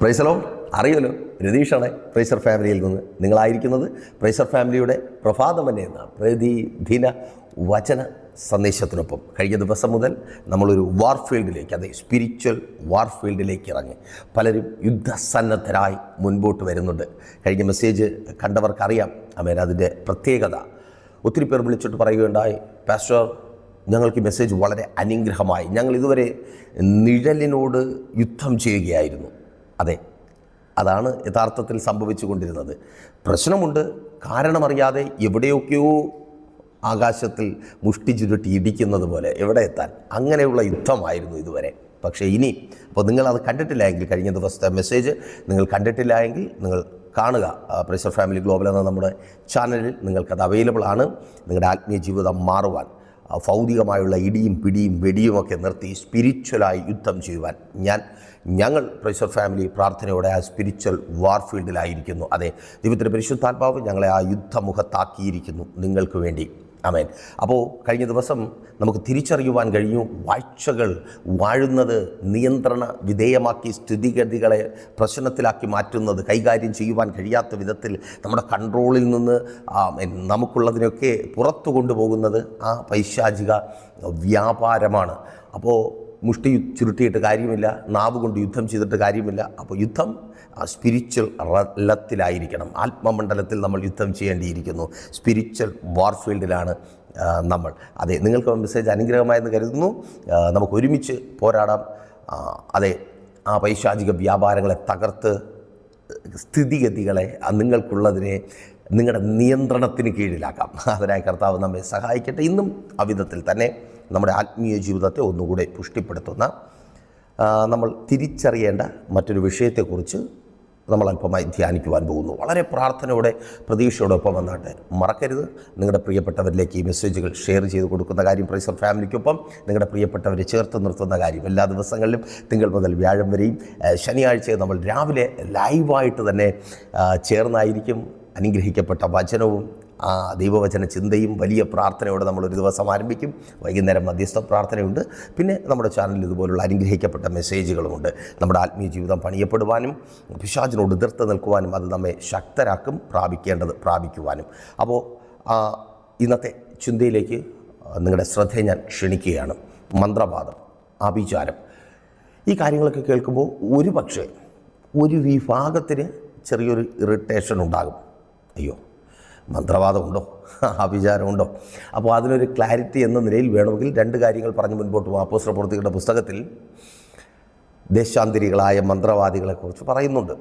പ്രൈസലോ അറിയുമല്ലോ രതീഷാണ് പ്രൈസർ ഫാമിലിയിൽ നിന്ന് നിങ്ങളായിരിക്കുന്നത്. പ്രൈസർ ഫാമിലിയുടെ പ്രഭാതമനെ എന്ന പ്രതി ദിന വചന സന്ദേശത്തിനൊപ്പം കഴിഞ്ഞ ദിവസം മുതൽ നമ്മളൊരു വാർഫീൽഡിലേക്ക് അതെ സ്പിരിച്വൽ വാർഫീൽഡിലേക്ക് ഇറങ്ങി. പലരും യുദ്ധസന്നദ്ധരായി മുൻപോട്ട് വരുന്നുണ്ട്. കഴിഞ്ഞ മെസ്സേജ് കണ്ടവർക്കറിയാം. അമേൻ അതിന്റെ പ്രത്യേകത. ഒത്തിരി പേർ വിളിച്ചിട്ട് പറയുകയുണ്ടായി പാസ്റ്റർ ഞങ്ങൾക്ക് മെസ്സേജ് വളരെ അനുഗ്രഹമായി. ഞങ്ങൾ ഇതുവരെ നിഴലിനോട് യുദ്ധം ചെയ്യുകയായിരുന്നു. അതെ. അതാണ് യഥാർത്ഥത്തിൽ സംഭവിച്ചു കൊണ്ടിരുന്നത് പ്രശ്നമുണ്ട്. കാരണമറിയാതെ എവിടെയൊക്കെയോ ആകാശത്തിൽ മുഷ്ടി ചുരുട്ടി ഇടിക്കുന്നത് പോലെ എവിടെ എത്താൻ. അങ്ങനെയുള്ള യുദ്ധമായിരുന്നു ഇതുവരെ. പക്ഷേ ഇനി അപ്പോൾ നിങ്ങളത് കണ്ടിട്ടില്ല എങ്കിൽ കഴിഞ്ഞ ദിവസത്തെ മെസ്സേജ് നിങ്ങൾ കണ്ടിട്ടില്ല എങ്കിൽ നിങ്ങൾ കാണുക. പ്രഷർ ഫാമിലി ഗ്ലോബൽ എന്ന നമ്മുടെ ചാനലിൽ നിങ്ങൾക്കത് അവൈലബിൾ ആണ്. നിങ്ങളുടെ ആത്മീയ ജീവിതം മാറുവാൻ. ഭൗതികമായുള്ള ഇടിയും പിടിയും വെടിയുമൊക്കെ നിർത്തി സ്പിരിച്വലായി യുദ്ധം ചെയ്യുവാൻ ഞാൻ ഞങ്ങൾ പ്രൈസർ ഫാമിലി പ്രാർത്ഥനയോടെ ആ സ്പിരിച്വൽ വാർഫീൽഡിലായിരിക്കുന്നു അതെ ദൈവത്തിന്റെ പരിശുദ്ധാത്മാവ് ഞങ്ങളെ ആ യുദ്ധമുഖത്താക്കിയിരിക്കുന്നു. നിങ്ങൾക്ക് വേണ്ടി അമേൻ അപ്പോൾ കഴിഞ്ഞ ദിവസം നമുക്ക് തിരിച്ചറിയുവാൻ കഴിഞ്ഞു വാഴ്ചകൾ വാഴുന്നത് നിയന്ത്രണ വിധേയമാക്കി സ്ഥിതിഗതികളെ പ്രശ്നത്തിലാക്കി മാറ്റുന്നത് കൈകാര്യം ചെയ്യുവാൻ കഴിയാത്ത വിധത്തിൽ നമ്മുടെ കൺട്രോളിൽ നിന്ന് നമുക്കുള്ളതിനൊക്കെ പുറത്തു കൊണ്ടുപോകുന്നത് ആ പൈശാചിക വ്യാപാരമാണ്. അപ്പോൾ മുഷ്ടി ചുരുട്ടിയിട്ട് കാര്യമില്ല നാവ് കൊണ്ട് യുദ്ധം ചെയ്തിട്ട് കാര്യമില്ല. അപ്പോൾ യുദ്ധം സ്പിരിച്വൽ റലത്തിലായിരിക്കണം. ആത്മമണ്ഡലത്തിൽ നമ്മൾ യുദ്ധം ചെയ്യേണ്ടിയിരിക്കുന്നു. സ്പിരിച്വൽ വാർഫീൽഡിലാണ് നമ്മൾ. അതെ നിങ്ങൾക്ക് മെസ്സേജ് അനുഗ്രഹമായെന്ന് കരുതുന്നു. നമുക്ക് ഒരുമിച്ച് പോരാടാം. അതെ ആ പൈശാചിക വ്യാപാരങ്ങളെ തകർത്ത് സ്ഥിതിഗതികളെ ആ നിങ്ങൾക്കുള്ളതിനെ നിങ്ങളുടെ നിയന്ത്രണത്തിന് കീഴിലാക്കാം. അതിനായി കർത്താവ് നമ്മെ സഹായിക്കട്ടെ. ഇന്നും അവിധത്തിൽ തന്നെ നമ്മുടെ ആത്മീയ ജീവിതത്തെ ഒന്നുകൂടെ പുഷ്ടിപ്പെടുത്തുന്ന നമ്മൾ തിരിച്ചറിയേണ്ട മറ്റൊരു വിഷയത്തെക്കുറിച്ച് നമ്മൾ അല്പമായി ധ്യാനിക്കുവാൻ പോകുന്നു. വളരെ പ്രാർത്ഥനയോടെ പ്രതീക്ഷയോടൊപ്പം വന്നാട്ടെ. മറക്കരുത്. നിങ്ങളുടെ പ്രിയപ്പെട്ടവരിലേക്ക് ഈ മെസ്സേജുകൾ ഷെയർ ചെയ്ത് കൊടുക്കുന്ന കാര്യം പ്രൈസർ ഫാമിലിക്കൊപ്പം നിങ്ങളുടെ പ്രിയപ്പെട്ടവരെ ചേർത്ത് നിർത്തുന്ന കാര്യം എല്ലാ ദിവസങ്ങളിലും തിങ്കൾ മുതൽ വ്യാഴം വരെയും ശനിയാഴ്ച നമ്മൾ രാവിലെ ലൈവായിട്ട് തന്നെ ചേർന്നായിരിക്കും. അനുഗ്രഹിക്കപ്പെട്ട വചനവും ആ ദൈവവചന ചിന്തയും വലിയ പ്രാർത്ഥനയോടെ നമ്മളൊരു ദിവസം ആരംഭിക്കും. വൈകുന്നേരം മധ്യസ്ഥ പ്രാർത്ഥനയുണ്ട്. പിന്നെ നമ്മുടെ ചാനലിൽ ഇതുപോലുള്ള അനുഗ്രഹിക്കപ്പെട്ട മെസ്സേജുകളുമുണ്ട് നമ്മുടെ ആത്മീയ ജീവിതം പണിയപ്പെടുവാനും പിശാചിനോട് എതിർത്ത് നിൽക്കുവാനും അത് നമ്മെ ശക്തരാക്കും പ്രാപിക്കേണ്ടത് പ്രാപിക്കുവാനും. അപ്പോൾ ഇന്നത്തെ ചിന്തയിലേക്ക് നിങ്ങളുടെ ശ്രദ്ധയെ ഞാൻ ക്ഷണിക്കുകയാണ്. മന്ത്രവാദം അഭിചാരം ഈ കാര്യങ്ങളൊക്കെ കേൾക്കുമ്പോൾ ഒരു പക്ഷേ ഒരു വിഭാഗത്തിന് ചെറിയൊരു ഇറിറ്റേഷൻ ഉണ്ടാകും. അയ്യോ മന്ത്രവാദമുണ്ടോ? അഭിചാരമുണ്ടോ അപ്പോൾ അതിനൊരു ക്ലാരിറ്റി എന്ന നിലയിൽ വേണമെങ്കിൽ രണ്ട് കാര്യങ്ങൾ പറഞ്ഞ് മുൻപോട്ട് പോകും പ്രവൃത്തികളുടെ പുസ്തകത്തിൽ ദേശാന്തരികളായ മന്ത്രവാദികളെക്കുറിച്ച് പറയുന്നുണ്ട്.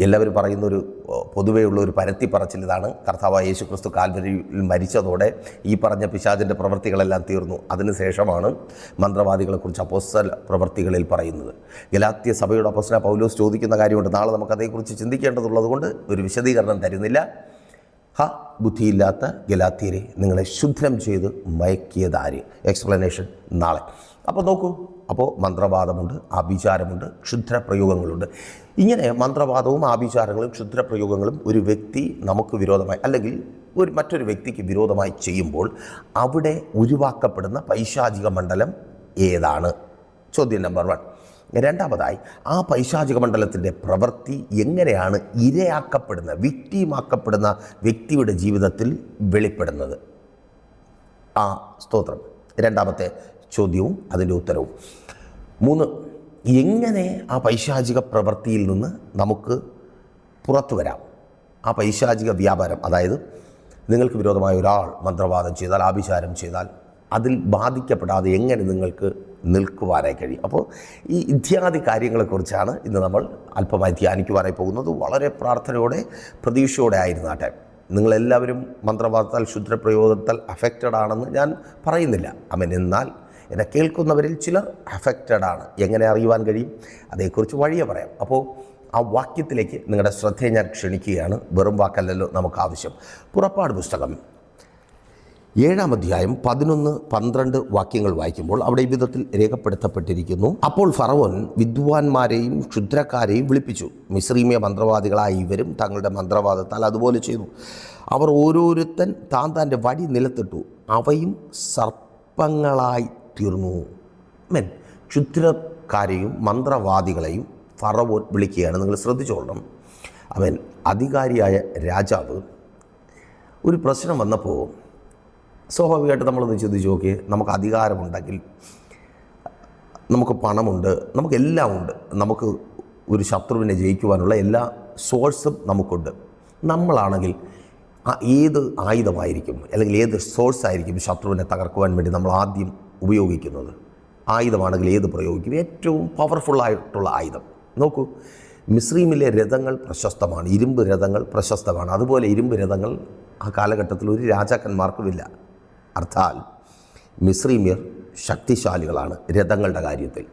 എല്ലാവരും പറയുന്നൊരു പൊതുവെയുള്ള ഒരു പരത്തി പറച്ചിൽ ഇതാണ്. കർത്താവായ യേശു ക്രിസ്തു കാൽവരിയിൽ മരിച്ചതോടെ ഈ പറഞ്ഞ പിശാചിന്റെ പ്രവൃത്തികളെല്ലാം തീർന്നു. അതിനുശേഷമാണ് മന്ത്രവാദികളെക്കുറിച്ച് അപ്പോസ്റ്റൽ പ്രവൃത്തികളിൽ പറയുന്നത്. ഗലാത്യ സഭയുടെ അപ്പോസ്തല പൗലോസ് ചോദിക്കുന്ന കാര്യമുണ്ട്. നാളെ നമുക്കതേക്കുറിച്ച് ചിന്തിക്കേണ്ടതുള്ളതുകൊണ്ട് ചിന്തിക്കേണ്ടതുള്ളത് കൊണ്ട് ഒരു വിശദീകരണം തരുന്നില്ല. ഹ ബുദ്ധിയില്ലാത്ത ഗലാത്തീരെ നിങ്ങളെ ശുദ്ധം ചെയ്ത് മയക്കിയതാര്? എക്സ്പ്ലനേഷൻ നാളെ. അപ്പോൾ നോക്കൂ അപ്പോൾ മന്ത്രവാദമുണ്ട് ആഭിചാരമുണ്ട് ക്ഷുദ്രപ്രയോഗങ്ങളുണ്ട്. ഇങ്ങനെ മന്ത്രവാദവും ആഭിചാരങ്ങളും ക്ഷുദ്രപ്രയോഗങ്ങളും ഒരു വ്യക്തി നമുക്ക് വിരോധമായി അല്ലെങ്കിൽ ഒരു മറ്റൊരു വ്യക്തിക്ക് വിരോധമായി ചെയ്യുമ്പോൾ അവിടെ ഉരുവാക്കപ്പെടുന്ന പൈശാചിക മണ്ഡലം ഏതാണ്? ചോദ്യം നമ്പർ വൺ. രണ്ടാമതായി ആ പൈശാചിക മണ്ഡലത്തിന്റെ പ്രവൃത്തി എങ്ങനെയാണ് ഇരയാക്കപ്പെടുന്ന വിക്റ്റിമാക്കപ്പെടുന്ന വ്യക്തിയുടെ ജീവിതത്തിൽ വെളിപ്പെടുന്നത്? ആ സ്തോത്രം. രണ്ടാമത്തെ ചോദ്യവും അതിന്റെ ഉത്തരവും. മൂന്ന് എങ്ങനെ ആ പൈശാചിക പ്രവൃത്തിയിൽ നിന്ന് നമുക്ക് പുറത്തു വരാം? ആ പൈശാചിക വ്യാപാരം അതായത് നിങ്ങൾക്ക് വിരോധമായ ഒരാൾ മന്ത്രവാദം ചെയ്താൽ ആഭിചാരം ചെയ്താൽ അതിൽ ബാധിക്കപ്പെടാതെ എങ്ങനെ നിങ്ങൾക്ക് നിൽക്കുവാനായി കഴിയും. അപ്പോൾ ഈ ഇത്യാദി കാര്യങ്ങളെക്കുറിച്ചാണ് ഇന്ന് നമ്മൾ അല്പമായി ധ്യാനിക്കുവാനായി പോകുന്നത്. വളരെ പ്രാർത്ഥനയോടെ പ്രതീക്ഷയോടെ ആയിരുന്നു ആ ടൈം നിങ്ങളെല്ലാവരും മന്ത്രവാദത്താൽ ശുദ്ധപ്രയോഗത്താൽ അഫക്റ്റഡ് ആണെന്ന് ഞാൻ പറയുന്നില്ല. അമൻ എന്നാൽ എന്നെ കേൾക്കുന്നവരിൽ ചിലർ അഫക്റ്റഡ് ആണ്. എങ്ങനെ അറിയുവാൻ കഴിയും? അതേക്കുറിച്ച് വഴിയെ പറയാം. അപ്പോൾ ആ വാക്യത്തിലേക്ക് നിങ്ങളുടെ ശ്രദ്ധയെ ഞാൻ ക്ഷണിക്കുകയാണ്. വെറും വാക്കല്ലല്ലോ നമുക്ക് ആവശ്യം. പുറപ്പാട് പുസ്തകം ഏഴാം അധ്യായം പതിനൊന്ന് പന്ത്രണ്ട് വാക്യങ്ങൾ വായിക്കുമ്പോൾ അവിടെ വിധത്തിൽ രേഖപ്പെടുത്തപ്പെട്ടിരിക്കുന്നു. അപ്പോൾ ഫറവോൻ വിദ്വാൻമാരെയും ക്ഷുദ്രക്കാരെയും വിളിപ്പിച്ചു. മിശ്രീമിയ മന്ത്രവാദികളായ ഇവരും തങ്ങളുടെ മന്ത്രവാദത്താൽ അതുപോലെ ചെയ്തു. അവർ ഓരോരുത്തൻ താൻ തന്റെ വടി നിലത്തിട്ടു. അവയും സർപ്പങ്ങളായി തീർന്നു. മെൻ ക്ഷുദ്രക്കാരെയും മന്ത്രവാദികളെയും ഫറവോൻ വിളിക്കുകയാണ്. നിങ്ങൾ ശ്രദ്ധിച്ചോളണം. അവൻ അധികാരിയായ രാജാവ് ഒരു പ്രശ്നം വന്നപ്പോൾ സ്വാഭാവികമായിട്ട് നമ്മളൊന്ന് ചിന്തിച്ച് നോക്കി നമുക്ക് അധികാരമുണ്ടെങ്കിൽ നമുക്ക് പണമുണ്ട് നമുക്കെല്ലാം ഉണ്ട് നമുക്ക് ഒരു ശത്രുവിനെ ജയിക്കുവാനുള്ള എല്ലാ സോഴ്സും നമുക്കുണ്ട്. നമ്മളാണെങ്കിൽ ഏത് ആയുധമായിരിക്കും അല്ലെങ്കിൽ ഏത് സോഴ്സ് ആയിരിക്കും ശത്രുവിനെ തകർക്കുവാൻ വേണ്ടി നമ്മൾ ആദ്യം ഉപയോഗിക്കുന്നത്? ആയുധമാണെങ്കിൽ ഏത് പ്രയോഗിക്കും? ഏറ്റവും പവർഫുള്ളായിട്ടുള്ള ആയുധം. നോക്കൂ മിസ്രീമിലെ രഥങ്ങൾ പ്രശസ്തമാണ് ഇരുമ്പ് രഥങ്ങൾ പ്രശസ്തമാണ്. അതുപോലെ ഇരുമ്പ് രഥങ്ങൾ ആ കാലഘട്ടത്തിൽ ഒരു രാജാക്കന്മാർക്കുമില്ല അർത്ഥാൽ മിസ്രീമ്യർ ശക്തിശാലികളാണ് രഥങ്ങളുടെ കാര്യത്തിൽ.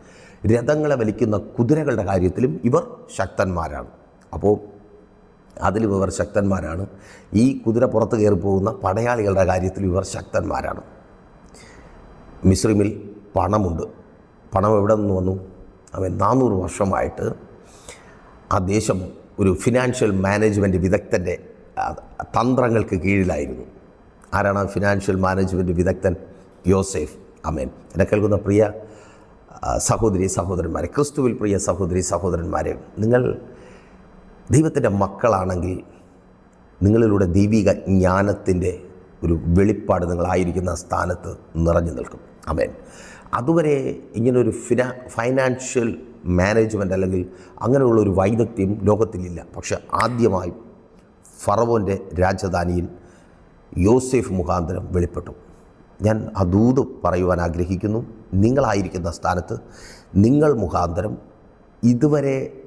രഥങ്ങളെ വലിക്കുന്ന കുതിരകളുടെ കാര്യത്തിലും ഇവർ ശക്തന്മാരാണ്. അപ്പോൾ അതിലും ഇവർ ശക്തന്മാരാണ്. ഈ കുതിര പുറത്ത് കയറി പോകുന്ന പടയാളികളുടെ കാര്യത്തിൽ ഇവർ ശക്തന്മാരാണ്. മിസ്രിമിൽ പണമുണ്ട്. പണം എവിടെ നിന്ന് വന്നു? അവൻ നാനൂറ് വർഷമായിട്ട് ആ ദേശം ഒരു ഫിനാൻഷ്യൽ മാനേജ്മെന്റ് വിദഗ്ധന്റെ തന്ത്രങ്ങൾക്ക് കീഴിലായിരുന്നു. ആരാണ് ഫിനാൻഷ്യൽ മാനേജ്മെന്റ് വിദഗ്ധൻ? യോസേഫ്. അമേൻ എന്നെ കേൾക്കുന്ന പ്രിയ സഹോദരി സഹോദരന്മാരെ ക്രിസ്തുവിൽ പ്രിയ സഹോദരി സഹോദരന്മാരെ നിങ്ങൾ ദൈവത്തിന്റെ മക്കളാണെങ്കിൽ നിങ്ങളിലൂടെ ദൈവിക ജ്ഞാനത്തിന്റെ ഒരു വെളിപ്പാട് നിങ്ങളായിരിക്കുന്ന സ്ഥാനത്ത് നിറഞ്ഞു നിൽക്കും. അമേൻ അതുവരെ ഇങ്ങനൊരു ഫിനാ ഫൈനാൻഷ്യൽ മാനേജ്മെന്റ് അല്ലെങ്കിൽ അങ്ങനെയുള്ള ഒരു വൈദഗ്ധ്യം ലോകത്തിലില്ല. പക്ഷെ ആദ്യമായി ഫറവോന്റെ രാജധാനിയിൽ യോസേഫ് മുഖാന്തരം വെളിപ്പെട്ടു. ഞാൻ ദൂത് പറയുവാൻ ആഗ്രഹിക്കുന്നു. നിങ്ങളായിരിക്കുന്ന സ്ഥാനത്ത് നിങ്ങൾ മുഖാന്തരം ഇതുവരെ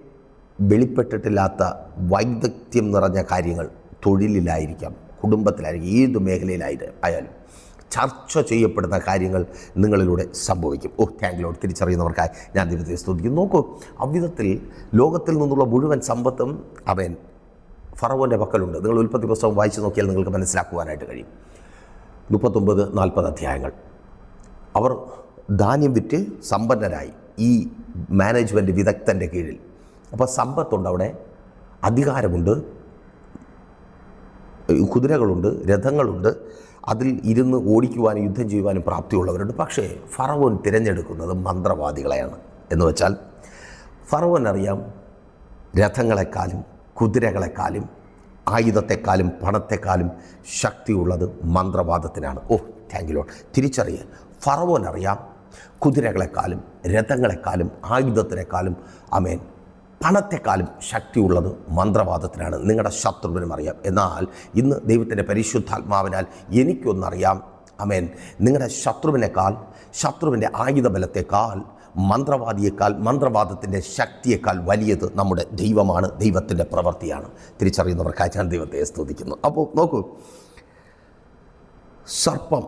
വെളിപ്പെട്ടിട്ടില്ലാത്ത വൈദഗ്ധ്യം നിറഞ്ഞ കാര്യങ്ങൾ തൊഴിലിലായിരിക്കാം കുടുംബത്തിലായിരിക്കും ഏത് മേഖലയിലായിട്ട് ആയാലും ചർച്ച ചെയ്യപ്പെടുന്ന കാര്യങ്ങൾ നിങ്ങളിലൂടെ സംഭവിക്കും. ഓ താങ്ക് താങ്കിലോട് തിരിച്ചറിയുന്നവർക്കായി ഞാൻ ദൈവത്തെ സ്തുതിക്കും നോക്കൂ അവിധത്തിൽ ലോകത്തിൽ നിന്നുള്ള മുഴുവൻ സമ്പത്തും അവൻ ഫറവോന്റെ പക്കലുണ്ട്. നിങ്ങൾ ഉൽപ്പത്തി പുസ്തകം വായിച്ചു നോക്കിയാൽ നിങ്ങൾക്ക് മനസ്സിലാക്കുവാനായിട്ട് കഴിയും. മുപ്പത്തൊമ്പത് നാൽപ്പത് അധ്യായങ്ങൾ. അവർ ധാന്യം വിറ്റ് സമ്പന്നരായി ഈ മാനേജ്മെന്റ് വിദഗ്ധന്റെ കീഴിൽ. അപ്പോൾ സമ്പത്തുണ്ട് അവിടെ അധികാരമുണ്ട് കുതിരകളുണ്ട് രഥങ്ങളുണ്ട് അതിൽ ഇരുന്ന് ഓടിക്കുവാനും യുദ്ധം ചെയ്യുവാനും പ്രാപ്തിയുള്ളവരുണ്ട്. പക്ഷേ ഫറവോൻ തിരഞ്ഞെടുക്കുന്നത് മന്ത്രവാദികളെയാണ്. എന്ന് വെച്ചാൽ ഫറവോൻ അറിയാം രഥങ്ങളെക്കാളും കുതിരകളെക്കാളും ആയുധത്തെക്കാളും പണത്തെക്കാളും ശക്തിയുള്ളത് മന്ത്രവാദത്തിനാണ്. ഓ താങ്ക് യു തിരിച്ചറിയാൻ ഫറവോൻ അറിയാം കുതിരകളെക്കാളും രഥങ്ങളെക്കാളും ആയുധത്തിനേക്കാളും അമേൻ പണത്തെക്കാളും ശക്തിയുള്ളത് മന്ത്രവാദത്തിനാണ്. നിങ്ങളുടെ ശത്രുവിനും അറിയാം. എന്നാൽ ഇന്ന് ദൈവത്തിന്റെ പരിശുദ്ധാത്മാവിനാൽ എനിക്കൊന്നറിയാം അമേൻ നിങ്ങളുടെ ശത്രുവിനേക്കാൾ ശത്രുവിന്റെ ആയുധബലത്തെക്കാൾ മന്ത്രവാദിയേക്കാൾ മന്ത്രവാദത്തിന്റെ ശക്തിയേക്കാൾ വലിയത് നമ്മുടെ ദൈവമാണ് ദൈവത്തിന്റെ പ്രവൃത്തിയാണ്. തിരിച്ചറിയുന്നവർക്കായി ഞാൻ ദൈവത്തെ സ്തുതിക്കുന്നു. അപ്പോൾ നോക്കൂ സർപ്പം.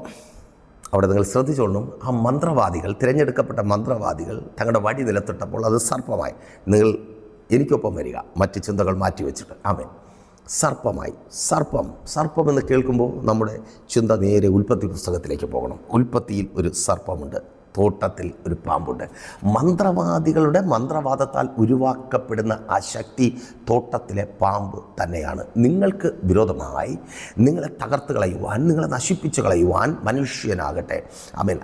അവിടെ നിങ്ങൾ ശ്രദ്ധിച്ചോളും ആ മന്ത്രവാദികൾ തിരഞ്ഞെടുക്കപ്പെട്ട മന്ത്രവാദികൾ തങ്ങളുടെ വഴി നിലത്തിട്ടപ്പോൾ അത് സർപ്പമായി. നിങ്ങൾ എനിക്കൊപ്പം വരിക മറ്റ് ചിന്തകൾ മാറ്റിവെച്ചിട്ട്. ആമേൻ. സർപ്പമായി. സർപ്പം. സർപ്പം എന്ന് കേൾക്കുമ്പോൾ നമ്മുടെ ചിന്ത നേരെ ഉൽപ്പത്തി പുസ്തകത്തിലേക്ക് പോകണം. ഉൽപ്പത്തിയിൽ ഒരു സർപ്പമുണ്ട്. തോട്ടത്തിൽ ഒരു പാമ്പുണ്ട്. മന്ത്രവാദികളുടെ മന്ത്രവാദത്താൽ ഉരുവാക്കപ്പെടുന്ന ആ ശക്തി തോട്ടത്തിലെ പാമ്പ് തന്നെയാണ്. നിങ്ങൾക്ക് വിരോധമായി നിങ്ങളെ തകർത്ത് കളയുവാൻ നിങ്ങളെ നശിപ്പിച്ച് കളയുവാൻ മനുഷ്യനാകട്ടെ. അമേൻ.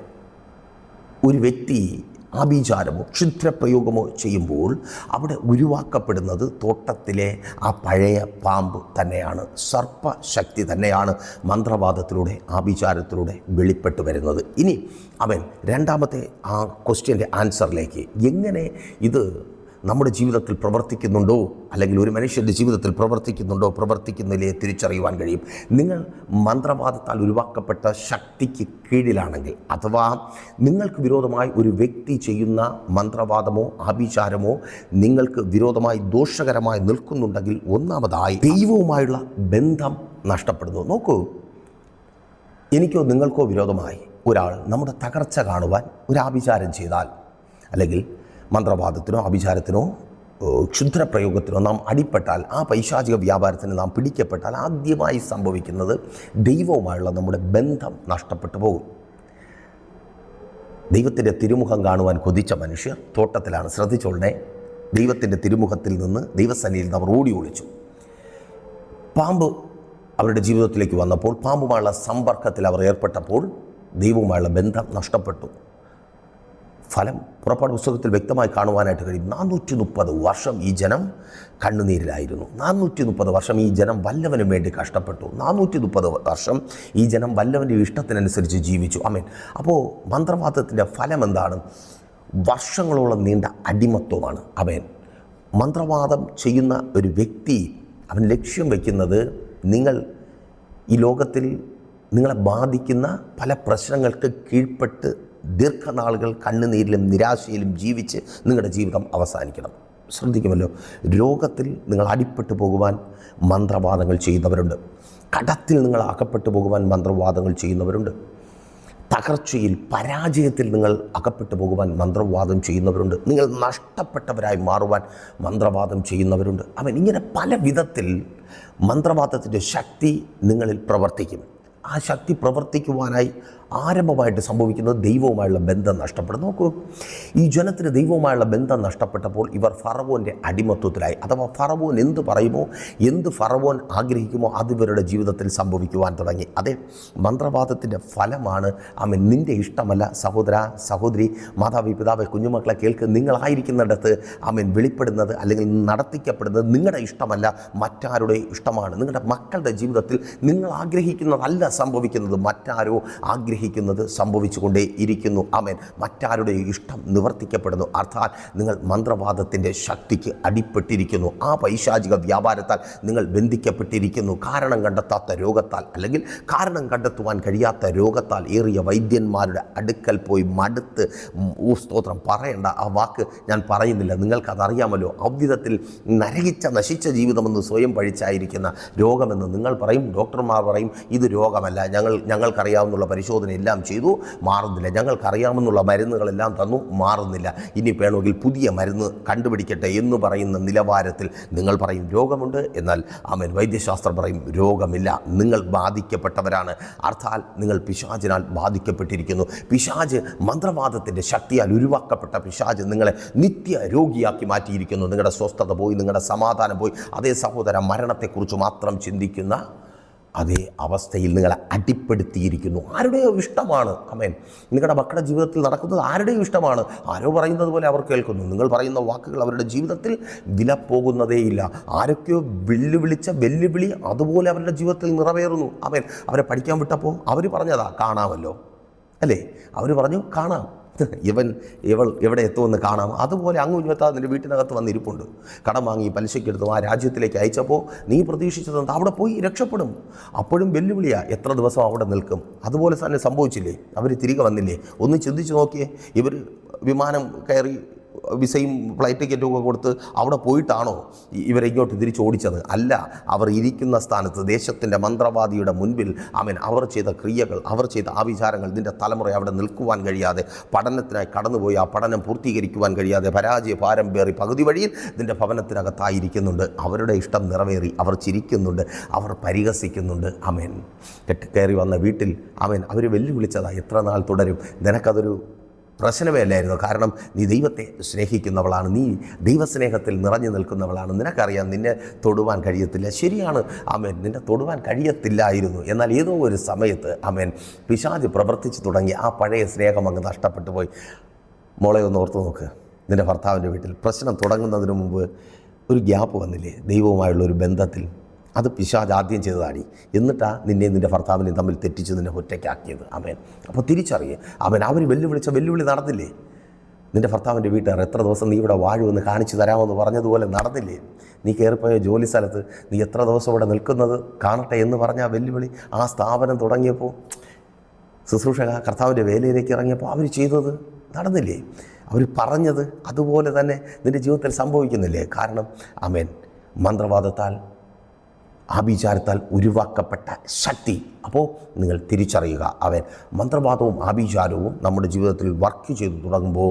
ഒരു വ്യക്തി ആഭിചാരമോ ക്ഷുദ്രപ്രയോഗമോ ചെയ്യുമ്പോൾ അവിടെ ഉരുവാക്കപ്പെടുന്നത് തോട്ടത്തിലെ ആ പഴയ പാമ്പ് തന്നെയാണ്. സർപ്പശക്തി തന്നെയാണ് മന്ത്രവാദത്തിലൂടെ ആഭിചാരത്തിലൂടെ വെളിപ്പെട്ട് വരുന്നത്. ഇനി അവൻ രണ്ടാമത്തെ ആ ക്വസ്റ്റ്യന്റെ ആൻസറിലേക്ക് എങ്ങനെ ഇത് നമ്മുടെ ജീവിതത്തിൽ പ്രവർത്തിക്കുന്നുണ്ടോ? അല്ലെങ്കിൽ ഒരു മനുഷ്യന്റെ ജീവിതത്തിൽ പ്രവർത്തിക്കുന്നുണ്ടോ? പ്രവർത്തിക്കുന്നില്ലേ? തിരിച്ചറിയുവാൻ കഴിയും. നിങ്ങൾ മന്ത്രവാദത്താൽ ഉരുവാക്കപ്പെട്ട ശക്തിക്ക് കീഴിലാണെങ്കിൽ അഥവാ നിങ്ങൾക്ക് വിരോധമായി ഒരു വ്യക്തി ചെയ്യുന്ന മന്ത്രവാദമോ ആഭിചാരമോ നിങ്ങൾക്ക് വിരോധമായി ദോഷകരമായി നിൽക്കുന്നുണ്ടെങ്കിൽ ഒന്നാമതായി ദൈവവുമായുള്ള ബന്ധം നഷ്ടപ്പെടുന്നു. നോക്കൂ. എനിക്കോ നിങ്ങൾക്കോ വിരോധമായി ഒരാൾ നമ്മുടെ തകർച്ച കാണുവാൻ ഒരു ആഭിചാരം ചെയ്താൽ അല്ലെങ്കിൽ മന്ത്രവാദത്തിനോ അഭിചാരത്തിനോ ക്ഷുദ്രപ്രയോഗത്തിനോ നാം അടിപ്പെട്ടാൽ ആ പൈശാചിക വ്യാപാരത്തിന് നാം പിടിക്കപ്പെട്ടാൽ ആദ്യമായി സംഭവിക്കുന്നത് ദൈവവുമായുള്ള നമ്മുടെ ബന്ധം നഷ്ടപ്പെട്ടു പോകും. ദൈവത്തിന്റെ തിരുമുഖം കാണുവാൻ കൊതിച്ച മനുഷ്യർ തോട്ടത്തിലാണ്. ശ്രദ്ധിച്ചോളണേ. ദൈവത്തിന്റെ തിരുമുഖത്തിൽ നിന്ന് ദൈവസന്നിയിൽ നിന്ന് അവർ ഓടി ഒളിച്ചു. പാമ്പ് അവരുടെ ജീവിതത്തിലേക്ക് വന്നപ്പോൾ പാമ്പുമായുള്ള സമ്പർക്കത്തിൽ അവർ ഏർപ്പെട്ടപ്പോൾ ദൈവവുമായുള്ള ബന്ധം നഷ്ടപ്പെട്ടു. ഫലം പുറപ്പാട് പുസ്തകത്തിൽ വ്യക്തമായി കാണുവാനായിട്ട് കഴിയും. നാനൂറ്റി മുപ്പത് വർഷം ഈ ജനം കണ്ണുനീരിലായിരുന്നു. നാനൂറ്റി മുപ്പത് വർഷം ഈ ജനം വല്ലവനും വേണ്ടി കഷ്ടപ്പെട്ടു. നാനൂറ്റി മുപ്പത് വർഷം ഈ ജനം വല്ലവന്റെ ഇഷ്ടത്തിനനുസരിച്ച് ജീവിച്ചു. അമേൻ അപ്പോൾ മന്ത്രവാദത്തിന്റെ ഫലം എന്താണ്? വർഷങ്ങളോളം നീണ്ട അടിമത്വമാണ്. അവൻ മന്ത്രവാദം ചെയ്യുന്ന ഒരു വ്യക്തി അവൻ ലക്ഷ്യം വയ്ക്കുന്നത് നിങ്ങൾ ഈ ലോകത്തിൽ നിങ്ങളെ ബാധിക്കുന്ന പല പ്രശ്നങ്ങൾക്ക് കീഴ്പ്പെട്ട് ദീർഘനാളുകൾ കണ്ണുനീരിലും നിരാശയിലും ജീവിച്ച് നിങ്ങളുടെ ജീവിതം അവസാനിക്കണം. ശ്രദ്ധിക്കുമല്ലോ രോഗത്തിൽ നിങ്ങൾ അടിപ്പെട്ടു പോകുവാൻ മന്ത്രവാദങ്ങൾ ചെയ്യുന്നവരുണ്ട്. കടത്തിൽ നിങ്ങൾ അകപ്പെട്ടു പോകുവാൻ മന്ത്രവാദങ്ങൾ ചെയ്യുന്നവരുണ്ട്. തകർച്ചയിൽ പരാജയത്തിൽ നിങ്ങൾ അകപ്പെട്ടു പോകുവാൻ മന്ത്രവാദം ചെയ്യുന്നവരുണ്ട്. നിങ്ങൾ നഷ്ടപ്പെട്ടവരായി മാറുവാൻ മന്ത്രവാദം ചെയ്യുന്നവരുണ്ട്. അവൻ ഇങ്ങനെ പല വിധത്തിൽ മന്ത്രവാദത്തിന്റെ ശക്തി നിങ്ങളിൽ പ്രവർത്തിക്കും. ആ ശക്തി പ്രവർത്തിക്കുവാനായി ആരംഭമായിട്ട് സംഭവിക്കുന്നത് ദൈവവുമായുള്ള ബന്ധം നഷ്ടപ്പെടും നോക്കൂ ഈ ജനത്തിന് ദൈവവുമായുള്ള ബന്ധം നഷ്ടപ്പെട്ടപ്പോൾ ഇവർ ഫറവോന്റെ അടിമത്വത്തിലായി അഥവാ ഫറവോൻ എന്ത് പറയുമോ എന്ത് ഫറവോൻ ആഗ്രഹിക്കുമോ അത് ഇവരുടെ ജീവിതത്തിൽ സംഭവിക്കുവാൻ തുടങ്ങി. അതെ മന്ത്രവാദത്തിന്റെ ഫലമാണ് അമ്മ നിന്റെ ഇഷ്ടമല്ല. സഹോദര സഹോദരി മാതാവി പിതാവ് കുഞ്ഞുമക്കളെ കേൾക്ക്. നിങ്ങളായിരിക്കുന്നിടത്ത് അമ്മൻ വെളിപ്പെടുന്നത് അല്ലെങ്കിൽ നടത്തിക്കപ്പെടുന്നത് നിങ്ങളുടെ ഇഷ്ടമല്ല മറ്റാരുടെ ഇഷ്ടമാണ്. നിങ്ങളുടെ മക്കളുടെ ജീവിതത്തിൽ നിങ്ങൾ ആഗ്രഹിക്കുന്നതല്ല സംഭവിക്കുന്നത്. മറ്റാരോ ആഗ്രഹിക്കുന്നത് സംഭവിച്ചുകൊണ്ടേ ഇരിക്കുന്നു ആമേൻ. മറ്റാരുടെ ഇഷ്ടം നിവർത്തിക്കപ്പെടുന്നു? അർത്ഥാൽ നിങ്ങൾ മന്ത്രവാദത്തിന്റെ ശക്തിക്ക് അടിപ്പെട്ടിരിക്കുന്നു. ആ പൈശാചിക വ്യാപാരത്താൽ നിങ്ങൾ ബന്ധിക്കപ്പെട്ടിരിക്കുന്നു. കാരണം കണ്ടെത്താത്ത രോഗത്താൽ അല്ലെങ്കിൽ കാരണം കണ്ടെത്തുവാൻ കഴിയാത്ത രോഗത്താൽ ഏറിയ വൈദ്യന്മാരുടെ അടുക്കൽ പോയി മടുത്ത് ഊ സ്തോത്രം. പറയേണ്ട ആ വാക്ക് ഞാൻ പറയുന്നില്ല. നിങ്ങൾക്കതറിയാമല്ലോ. അவ்விധത്തിൽ നരകിച്ച നശിച്ച ജീവിതമെന്ന് സ്വയം പഴിച്ചായിരിക്കുന്ന രോഗമെന്ന് നിങ്ങൾ പറയും. ഡോക്ടർമാർ പറയും ഇത് രോഗമല്ല. ഞങ്ങൾ ഞങ്ങൾക്കറിയാവുന്നുള്ള പരിശോധന എല്ലാം ചെയ്തു. മാറുന്നില്ല. ഞങ്ങൾക്കറിയാമെന്നുള്ള മരുന്നുകളെല്ലാം തന്നു. മാറുന്നില്ല. ഇനി വേണമെങ്കിൽ പുതിയ മരുന്ന് കണ്ടുപിടിക്കട്ടെ എന്ന് പറയുന്ന നിലവാരത്തിൽ നിങ്ങൾ പറയും രോഗമുണ്ട്? എന്നാൽ ആമൻ. വൈദ്യശാസ്ത്രം പറയും രോഗമില്ല. നിങ്ങൾ ബാധിക്കപ്പെട്ടവരാണ്. അർത്ഥാൽ നിങ്ങൾ പിശാചിനാൽ ബാധിക്കപ്പെട്ടിരിക്കുന്നു. പിശാജ് മന്ത്രവാദത്തിന്റെ ശക്തിയാൽ ഉരുവാക്കപ്പെട്ട പിശാജ് നിങ്ങളെ നിത്യ രോഗിയാക്കി മാറ്റിയിരിക്കുന്നു. നിങ്ങളുടെ സ്വസ്ഥത പോയി നിങ്ങളുടെ സമാധാനം പോയി. അതേ സഹോദര മരണത്തെക്കുറിച്ച് മാത്രം ചിന്തിക്കുന്ന അതേ അവസ്ഥയിൽ നിങ്ങളെ അടിപ്പെടുത്തിയിരിക്കുന്നു. ആരുടെയോ ഇഷ്ടമാണ്. അമേൻ നിങ്ങളുടെ മക്കളുടെ ജീവിതത്തിൽ നടക്കുന്നത് ആരുടെയോ ഇഷ്ടമാണ്? ആരോ പറയുന്നത് പോലെ അവർ കേൾക്കുന്നു. നിങ്ങൾ പറയുന്ന വാക്കുകൾ അവരുടെ ജീവിതത്തിൽ വില പോകുന്നതേയില്ല ആരൊക്കെയോ വെല്ലുവിളിച്ച വെല്ലുവിളി അതുപോലെ അവരുടെ ജീവിതത്തിൽ നിറവേറുന്നു. അമേൻ അവരെ പഠിക്കാൻ വിട്ടപ്പോൾ അവർ പറഞ്ഞതാ കാണാമല്ലോ. അല്ലേ? അവർ പറഞ്ഞു കാണാം. ഇവൻ ഇവൾ എവിടെ എത്തുമെന്ന് കാണാം. അതുപോലെ അങ്ങ് ഉഞ്ഞത്താ നിന്റെ വീട്ടിനകത്ത് വന്നിരിപ്പുണ്ട്. കടം വാങ്ങി പലിശയ്ക്കെടുത്തു ആ രാജ്യത്തിലേക്ക് അയച്ചപ്പോൾ നീ പ്രതീക്ഷിച്ചത് എന്താ? അവിടെ പോയി രക്ഷപ്പെടും. അപ്പോഴും വെല്ലുവിളിയാ എത്ര ദിവസം അവിടെ നിൽക്കും. അതുപോലെ തന്നെ സംഭവിച്ചില്ലേ? അവർ തിരികെ വന്നില്ലേ? ഒന്ന് ചിന്തിച്ച് നോക്കിയേ. ഇവർ വിമാനം കയറി വിസയും ഫ്ലൈറ്റ് ടിക്കറ്റും ഒക്കെ കൊടുത്ത് അവിടെ പോയിട്ടാണോ ഇവരെ ഇങ്ങോട്ട് തിരിച്ചോടിച്ചത്? അല്ല അവർ ഇരിക്കുന്ന സ്ഥാനത്ത് ദേശത്തിന്റെ മന്ത്രവാദിയുടെ മുൻപിൽ അവൻ അവർ ചെയ്ത ക്രിയകൾ അവർ ചെയ്ത ആവിചാരങ്ങൾ ഇതിന്റെ തലമുറ അവിടെ നിൽക്കുവാൻ കഴിയാതെ പഠനത്തിനായി കടന്നുപോയി ആ പഠനം പൂർത്തീകരിക്കുവാൻ കഴിയാതെ പരാജയ പാരമ്പേറി പേറി പകുതി വഴിയിൽ ഇതിന്റെ ഭവനത്തിനകത്തായിരിക്കുന്നുണ്ട്. അവരുടെ ഇഷ്ടം നിറവേറി അവർ ചിരിക്കുന്നുണ്ട് അവർ പരിഹസിക്കുന്നുണ്ട്. അമേൻ. കെട്ടിക്കയറി വന്ന വീട്ടിൽ അവൻ അവർ വെല്ലുവിളിച്ചതാ എത്ര നാൾ തുടരും? നിനക്കതൊരു പ്രശ്നമേ അല്ലായിരുന്നു കാരണം നീ ദൈവത്തെ സ്നേഹിക്കുന്നവളാണ്. നീ ദൈവസ്നേഹത്തിൽ നിറഞ്ഞു നിൽക്കുന്നവളാണ്. നിനക്കറിയാം നിന്നെ തൊടുവാൻ കഴിയത്തില്ല. ശരിയാണ് ആമേൻ. നിന്നെ തൊടുവാൻ കഴിയത്തില്ലായിരുന്നു. എന്നാൽ ഏതോ ഒരു സമയത്ത് ആമേൻ പിശാജ് പ്രവർത്തിച്ചു തുടങ്ങി. ആ പഴയ സ്നേഹം അങ്ങ് നഷ്ടപ്പെട്ടു പോയി. മോളെ ഒന്ന് ഓർത്തു നോക്ക്. നിന്റെ ഭർത്താവിന്റെ വീട്ടിൽ പ്രശ്നം തുടങ്ങുന്നതിന് മുമ്പ് ഒരു ഗ്യാപ്പ് വന്നില്ലേ? ദൈവവുമായുള്ള ഒരു ബന്ധത്തിൽ. അത് പിശാജ് ആദ്യം ചെയ്തതാണ് എന്നിട്ടാ നിന്നെ നിന്റെ ഭർത്താവിനെയും തമ്മിൽ തെറ്റിച്ച് നിന്നെ ഒറ്റയ്ക്കാക്കിയത്. അവൻ അപ്പോൾ തിരിച്ചറിയേ. അവൻ അവർ വെല്ലുവിളിച്ച വെല്ലുവിളി നടന്നില്ലേ? നിന്റെ ഭർത്താവിന്റെ വീട്ടുകാർ എത്ര ദിവസം നീ ഇവിടെ വാഴുമെന്ന് കാണിച്ചു തരാമെന്ന് പറഞ്ഞതുപോലെ നടന്നില്ലേ? നീ കയറിപ്പോയ ജോലി സ്ഥലത്ത് നീ എത്ര ദിവസം ഇവിടെ നിൽക്കുന്നത്? കാണട്ടെ എന്ന് പറഞ്ഞ വെല്ലുവിളി ആ സ്ഥാപനം തുടങ്ങിയപ്പോൾ ശുശ്രൂഷക കർത്താവിന്റെ വേലയിലേക്ക് ഇറങ്ങിയപ്പോൾ അവർ ചെയ്തത് നടന്നില്ലേ? അവർ പറഞ്ഞത് അതുപോലെ തന്നെ നിന്റെ ജീവിതത്തിൽ സംഭവിക്കുന്നില്ലേ? കാരണം അമേൻ മന്ത്രവാദത്താൽ ആഭിചാരത്താൽ ഉരുവാക്കപ്പെട്ട ശക്തി. അപ്പോൾ നിങ്ങൾ തിരിച്ചറിയുക അവൻ മന്ത്രവാദവും ആഭിചാരവും നമ്മുടെ ജീവിതത്തിൽ വർക്ക് ചെയ്തു തുടങ്ങുമ്പോൾ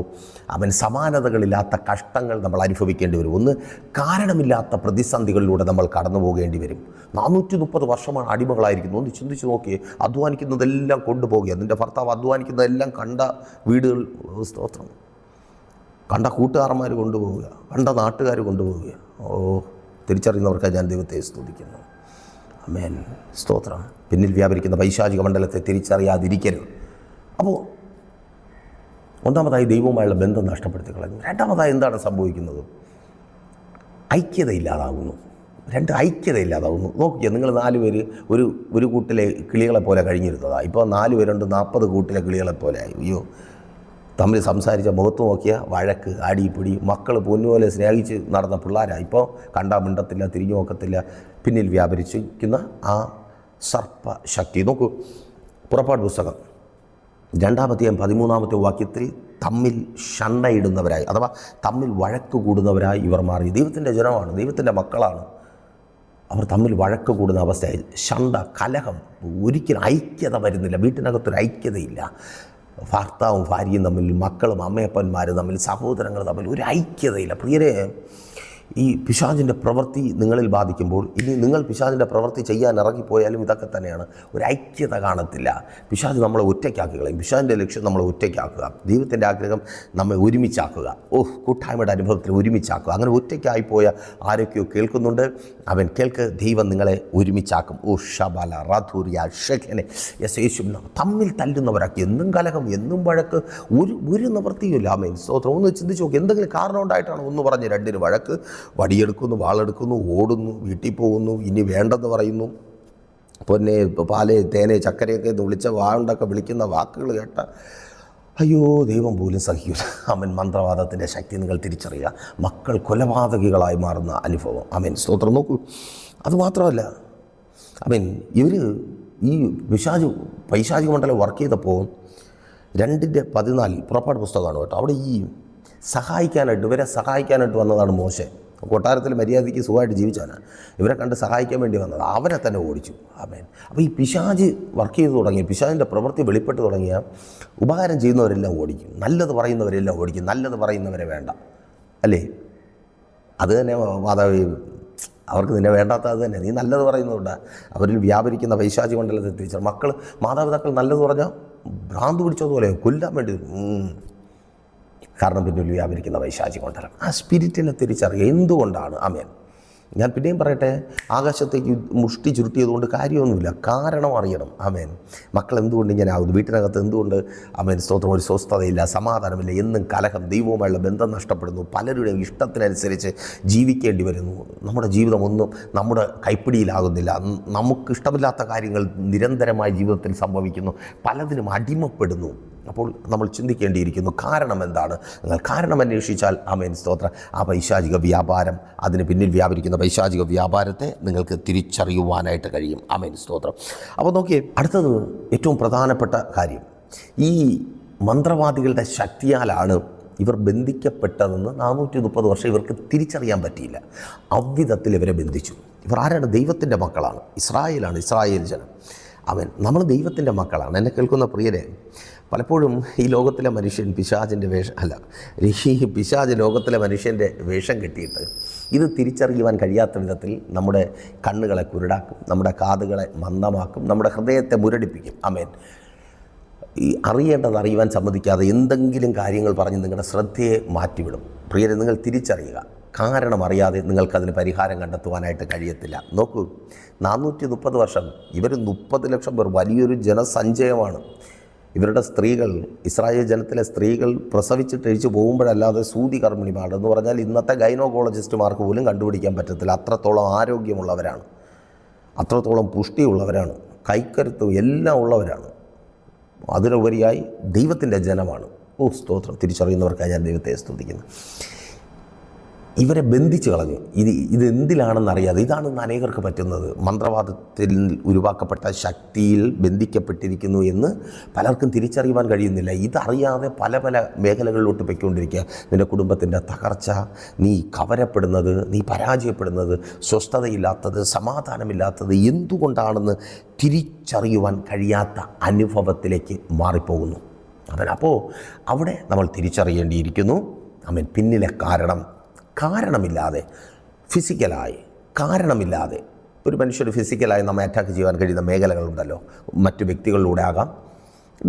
അവൻ സമാനതകളില്ലാത്ത കഷ്ടങ്ങൾ നമ്മൾ അനുഭവിക്കേണ്ടി വരും. ഒന്ന് കാരണമില്ലാത്ത പ്രതിസന്ധികളിലൂടെ നമ്മൾ കടന്നു പോകേണ്ടി വരും. നാനൂറ്റി മുപ്പത് വർഷമാണ് അടിമകളായിരിക്കുന്നത് ഒന്ന് ചിന്തിച്ച് നോക്കിയേ അധ്വാനിക്കുന്നതെല്ലാം കൊണ്ടുപോകുക നിന്റെ ഭർത്താവ് അധ്വാനിക്കുന്നതെല്ലാം കണ്ട വീടുകൾ സ്തോത്രം. കണ്ട കൂട്ടുകാരന്മാർ കൊണ്ടുപോവുക കണ്ട നാട്ടുകാർ കൊണ്ടുപോവുക ഓ തിരിച്ചറിയുന്നവർക്കാണ് ഞാൻ ദൈവത്തെ സ്തുതിക്കുന്നു. അമേൻ സ്തോത്രം. പിന്നിൽ വ്യാപരിക്കുന്ന പൈശാചിക മണ്ഡലത്തെ തിരിച്ചറിയാതിരിക്കരുത്. അപ്പോൾ ഒന്നാമതായി ദൈവവുമായുള്ള ബന്ധം നഷ്ടപ്പെടുത്തി കളഞ്ഞു രണ്ടാമതായി എന്താണ് സംഭവിക്കുന്നത്? ഐക്യതയില്ലാതാകുന്നു രണ്ട് ഐക്യതയില്ലാതാകുന്നു നോക്കിയാൽ നിങ്ങൾ നാല് പേര് ഒരു ഒരു കൂട്ടിലെ കിളികളെ പോലെ കഴിഞ്ഞിരുന്നതാണ് ഇപ്പോൾ നാല് പേരുണ്ട് നാൽപ്പത് കൂട്ടിലെ കിളികളെ പോലെ അയ്യോ തമ്മിൽ സംസാരിച്ച മുഖത്ത് നോക്കിയ വഴക്ക് അടിപിടി മക്കൾ പൊന്നുപോലെ സ്നേഹിച്ച് നടന്ന പിള്ളേരാണ് ഇപ്പോൾ കണ്ടാ മിണ്ടത്തില്ല തിരിഞ്ഞു നോക്കത്തില്ല. പിന്നിൽ വ്യാപരിച്ചിരിക്കുന്ന ആ സർപ്പ ശക്തി നോക്കൂ പുറപ്പാട് പുസ്തകം. രണ്ടാമത്തെയും പതിമൂന്നാമത്തെ വാക്യത്തിൽ തമ്മിൽ ഷണ്ണയിടുന്നവരായി അഥവാ തമ്മിൽ വഴക്ക് കൂടുന്നവരായി ഇവർ മാറി. ദൈവത്തിന്റെ ജനമാണ് ദൈവത്തിന്റെ മക്കളാണ്. അവർ തമ്മിൽ വഴക്ക് കൂടുന്ന അവസ്ഥയായി ഷണ്ട കലഹം ഒരിക്കലും ഐക്യത വരുന്നില്ല വീട്ടിനകത്തൊരു ഐക്യതയില്ല. ഭർത്താവും ഭാര്യയും തമ്മിൽ മക്കളും അമ്മയപ്പന്മാരും തമ്മിൽ സഹോദരങ്ങൾ തമ്മിൽ ഒരു ഐക്യതയില്ല. പ്രിയരെ ഈ പിശാജിന്റെ പ്രവൃത്തി നിങ്ങളിൽ ബാധിക്കുമ്പോൾ ഇനി നിങ്ങൾ പിശാജിന്റെ പ്രവൃത്തി ചെയ്യാൻ ഇറങ്ങിപ്പോയാലും ഇതൊക്കെ തന്നെയാണ്. ഒരു ഐക്യത കാണത്തില്ല. പിശാജ് നമ്മളെ ഒറ്റയ്ക്കാക്കി കളയും. പിശാജിന്റെ ലക്ഷ്യം നമ്മളെ ഒറ്റയ്ക്കാക്കുക. ദൈവത്തിന്റെ ആഗ്രഹം നമ്മെ ഒരുമിച്ചാക്കുക. ഓ കൂട്ടായ്മയുടെ അനുഭവത്തിൽ ഒരുമിച്ചാക്കുക. അങ്ങനെ ഒറ്റയ്ക്കായിപ്പോയ ആരൊക്കെയോ കേൾക്കുന്നുണ്ട്. അവൻ കേൾക്ക് ദൈവം നിങ്ങളെ ഒരുമിച്ചാക്കും. ഓ ഷബല റാധൂരിയ ഷെഖനെ യെസ് യേശു തമ്മിൽ തല്ലുന്നവരാക്കി എന്നും കലഹം എന്നും വഴക്ക്. ഒരു ഒരു നിവൃത്തിയുമില്ല ആമേൻ. സ്തോത്രം. ഒന്ന് ചിന്തിച്ച് നോക്കി. എന്തെങ്കിലും കാരണം ഉണ്ടായിട്ടാണ്? ഒന്ന് പറഞ്ഞ് രണ്ടിന് വഴക്ക്. വടിയെടുക്കുന്നു വാളെടുക്കുന്നു ഓടുന്നു വീട്ടിൽ പോകുന്നു ഇനി വേണ്ടെന്ന് പറയുന്നു. പൊന്നെ പാൽ തേനെ ചക്കരയൊക്കെ വിളിച്ച വാണ്ടൊക്കെ വിളിക്കുന്ന വാക്കുകൾ കേട്ട അയ്യോ ദൈവം പോലും സഹിക്കില്ല അമൻ മന്ത്രവാദത്തിന്റെ ശക്തി നിങ്ങൾ തിരിച്ചറിയുക. മക്കൾ കൊലപാതകികളായി മാറുന്ന അനുഭവം. അമൻ സ്തോത്രം നോക്കൂ. അതുമാത്രമല്ല അമൻ ഇവർ ഈ വിശാജ് പൈശാചിക മണ്ഡലം വർക്ക് ചെയ്തപ്പോൾ രണ്ടിന്റെ പതിനാലിൽ പുറപ്പാട് പുസ്തകമാണ് കേട്ടോ. അവിടെ ഈ സഹായിക്കാനായിട്ട് ഇവരെ സഹായിക്കാനായിട്ട് വന്നതാണ് മോശെ. കൊട്ടാരത്തിൽ മര്യാദയ്ക്ക് സുഖമായിട്ട് ജീവിച്ചാണ് ഇവരെ കണ്ട് സഹായിക്കാൻ വേണ്ടി വന്നത് അവരെ തന്നെ ഓടിച്ചു. ആമേൻ. അപ്പോൾ ഈ പിശാജ് വർക്ക് ചെയ്തു തുടങ്ങി പിശാജിന്റെ പ്രവൃത്തി വെളിപ്പെട്ട് തുടങ്ങിയ ഉപകാരം ചെയ്യുന്നവരെല്ലാം ഓടിക്കും. നല്ലത് പറയുന്നവരെല്ലാം ഓടിക്കും. നല്ലത് പറയുന്നവരെ വേണ്ട. അല്ലേ? അത് തന്നെ മാതാവ് അവർക്ക് നിന്നെ വേണ്ടാത്ത അത് തന്നെ. നീ നല്ലത് പറയുന്നതുകൊണ്ട്. അവരിൽ വ്യാപരിക്കുന്ന പൈശാചി മണ്ഡലത്തെ തിരിച്ചു മക്കൾ മാതാപിതാക്കൾ നല്ലത് പറഞ്ഞാൽ ഭ്രാന്ത് പിടിച്ചതുപോലെ കൊല്ലാൻ വേണ്ടി. കാരണം പിന്നിൽ വ്യാപരിക്കുന്ന വൈശാചി മണ്ഡലം ആ സ്പിരിറ്റിനെ തിരിച്ചറിയുക. എന്തുകൊണ്ടാണ്? അമേൻ ഞാൻ പിന്നെയും പറയട്ടെ ആകാശത്തേക്ക് മുഷ്ടി ചുരുട്ടിയതുകൊണ്ട് കാര്യമൊന്നുമില്ല. കാരണം അറിയണം. അമേൻ മക്കൾ എന്തുകൊണ്ട് ഇങ്ങനെ ആകുന്നു വീട്ടിനകത്ത് എന്തുകൊണ്ട്? അമേൻ സ്തോത്രം. ഒരു സ്വസ്ഥതയില്ല സമാധാനമില്ല. എന്നും കലഹം ദൈവവുമായുള്ള ബന്ധം നഷ്ടപ്പെടുന്നു. പലരുടെയും ഇഷ്ടത്തിനനുസരിച്ച് ജീവിക്കേണ്ടി വരുന്നു. നമ്മുടെ ജീവിതം ഒന്നും നമ്മുടെ കൈപ്പിടിയിലാകുന്നില്ല. നമുക്കിഷ്ടമില്ലാത്ത കാര്യങ്ങൾ നിരന്തരമായി ജീവിതത്തിൽ സംഭവിക്കുന്നു. പലതിനും അടിമപ്പെടുന്നു. അപ്പോൾ നമ്മൾ ചിന്തിക്കേണ്ടിയിരിക്കുന്നു കാരണം എന്താണ്? നിങ്ങൾ കാരണം അന്വേഷിച്ചാൽ ആമേൻ സ്തോത്ര. ആ പൈശാചിക വ്യാപാരം അതിന് പിന്നിൽ വ്യാപരിക്കുന്ന പൈശാചിക വ്യാപാരത്തെ നിങ്ങൾക്ക് തിരിച്ചറിയുവാനായിട്ട് കഴിയും. ആമേൻ സ്തോത്രം. അപ്പോൾ നോക്കിയേ അടുത്തത് ഏറ്റവും പ്രധാനപ്പെട്ട കാര്യം. ഈ മന്ത്രവാദികളുടെ ശക്തിയാലാണ് ഇവർ ബന്ധിക്കപ്പെട്ടതെന്ന് നാനൂറ്റി മുപ്പത് വർഷം ഇവർക്ക് തിരിച്ചറിയാൻ പറ്റിയില്ല. അவ்விധത്തിൽ ഇവരെ ബന്ധിച്ചു. ഇവർ ആരാണ്? ദൈവത്തിന്റെ മക്കളാണ്. ഇസ്രായേലാണ് ഇസ്രായേൽ ജനം. അവൻ നമ്മൾ ദൈവത്തിന്റെ മക്കളാണ്. എന്നെ കേൾക്കുന്ന പ്രിയരെ പലപ്പോഴും ഈ ലോകത്തിലെ മനുഷ്യൻ പിശാചിന്റെ വേഷം അല്ല ഈ പിശാജ് ലോകത്തിലെ മനുഷ്യന്റെ വേഷം കെട്ടിയിട്ട് ഇത് തിരിച്ചറിയുവാൻ കഴിയാത്ത വിധത്തിൽ നമ്മുടെ കണ്ണുകളെ കുരുടാക്കും നമ്മുടെ കാതുകളെ മന്ദമാക്കും നമ്മുടെ ഹൃദയത്തെ മുരടിപ്പിക്കും. അമേൻ ഈ അറിയേണ്ടത് അറിയുവാൻ സമ്മതിക്കാതെ എന്തെങ്കിലും കാര്യങ്ങൾ പറഞ്ഞ് നിങ്ങളുടെ ശ്രദ്ധയെ മാറ്റിവിടും. പ്രിയരെ നിങ്ങൾ തിരിച്ചറിയുക. കാരണം അറിയാതെ നിങ്ങൾക്കതിന് പരിഹാരം കണ്ടെത്തുവാനായിട്ട് കഴിയത്തില്ല. നോക്കൂ നാനൂറ്റി മുപ്പത് വർഷം ഇവർ മുപ്പത് ലക്ഷം പേർ വലിയൊരു ജനസഞ്ചയമാണ്. ഇവരുടെ സ്ത്രീകൾ ഇസ്രായേൽ ജനത്തിലെ സ്ത്രീകൾ പ്രസവിച്ചിട്ട് എഴിച്ചു പോകുമ്പോഴല്ലാതെ സൂതി കർമ്മിണിമാണ് എന്ന് പറഞ്ഞാൽ ഇന്നത്തെ ഗൈനോകോളജിസ്റ്റുമാർക്ക് പോലും കണ്ടുപിടിക്കാൻ പറ്റത്തില്ല. അത്രത്തോളം ആരോഗ്യമുള്ളവരാണ്. അത്രത്തോളം പുഷ്ടിയുള്ളവരാണ്. കൈക്കരുത്തും എല്ലാം ഉള്ളവരാണ്. അതിനുപരിയായി ദൈവത്തിന്റെ ജനമാണ്. ഓ സ്തോത്രം. തിരിച്ചറിയുന്നവർക്കായി ഞാൻ ദൈവത്തെ സ്തുതിക്കുന്നു. ഇവരെ ബന്ധിച്ച് കളഞ്ഞു. ഇത് ഇത് എന്തിലാണെന്നറിയാതെ ഇതാണ് ഇന്ന് അനേകർക്ക് പറ്റുന്നത്. മന്ത്രവാദത്തിൽ ഉരുവാക്കപ്പെട്ട ശക്തിയിൽ ബന്ധിക്കപ്പെട്ടിരിക്കുന്നു എന്ന് പലർക്കും തിരിച്ചറിയുവാൻ കഴിയുന്നില്ല. ഇതറിയാതെ പല പല മേഖലകളിലോട്ട് പൊയ്ക്കൊണ്ടിരിക്കുക. നിന്റെ കുടുംബത്തിന്റെ തകർച്ച നീ കവരപ്പെടുന്നത് നീ പരാജയപ്പെടുന്നത് സ്വസ്ഥതയില്ലാത്തത് സമാധാനമില്ലാത്തത് എന്തുകൊണ്ടാണെന്ന് തിരിച്ചറിയുവാൻ കഴിയാത്ത അനുഭവത്തിലേക്ക് മാറിപ്പോകുന്നു. അവൻ അപ്പോൾ അവിടെ നമ്മൾ തിരിച്ചറിയേണ്ടിയിരിക്കുന്നു. അവൻ പിന്നിലെ കാരണം കാരണമില്ലാതെ ഫിസിക്കലായി കാരണമില്ലാതെ ഒരു മനുഷ്യർ ഫിസിക്കലായി നമ്മെ അറ്റാക്ക് ചെയ്യാൻ കഴിയുന്ന മേഖലകളുണ്ടല്ലോ. മറ്റു വ്യക്തികളിലൂടെ ആകാം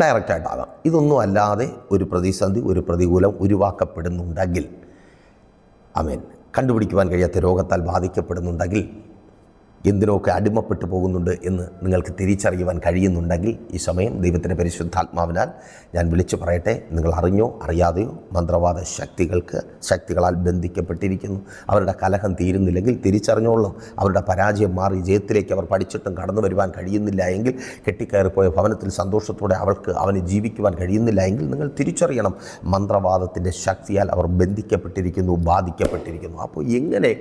ഡയറക്റ്റായിട്ടാകാം ഇതൊന്നും അല്ലാതെ ഒരു പ്രതിസന്ധി ഒരു പ്രതികൂലം ഉരുവാക്കപ്പെടുന്നുണ്ടെങ്കിൽ അമേൻ കണ്ടുപിടിക്കുവാൻ കഴിയാത്ത രോഗത്താൽ ബാധിക്കപ്പെടുന്നുണ്ടെങ്കിൽ എന്തിനൊക്കെ അടിമപ്പെട്ടു പോകുന്നുണ്ട് എന്ന് നിങ്ങൾക്ക് തിരിച്ചറിയുവാൻ കഴിയുന്നുണ്ടെങ്കിൽ ഈ സമയം ദൈവത്തിന്റെ പരിശുദ്ധാത്മാവിനാൽ ഞാൻ വിളിച്ചു പറയട്ടെ. നിങ്ങൾ അറിഞ്ഞോ അറിയാതെയോ മന്ത്രവാദ ശക്തികൾക്ക് ശക്തികളാൽ ബന്ധിക്കപ്പെട്ടിരിക്കുന്നു. അവരുടെ കലഹം തീരുന്നില്ലെങ്കിൽ തിരിച്ചറിഞ്ഞോളൂ അവരുടെ പരാജയം മാറി ജയത്തിലേക്ക് അവർ പഠിച്ചിട്ടും കടന്നു വരുവാൻ കഴിയുന്നില്ല എങ്കിൽ കെട്ടിക്കയറിപ്പോയ ഭവനത്തിൽ സന്തോഷത്തോടെ അവൾക്ക് അവന് ജീവിക്കുവാൻ കഴിയുന്നില്ല എങ്കിൽ നിങ്ങൾ തിരിച്ചറിയണം. മന്ത്രവാദത്തിന്റെ ശക്തിയാൽ അവർ ബന്ധിക്കപ്പെട്ടിരിക്കുന്നു ബാധിക്കപ്പെട്ടിരിക്കുന്നു. അപ്പോൾ എങ്ങനെ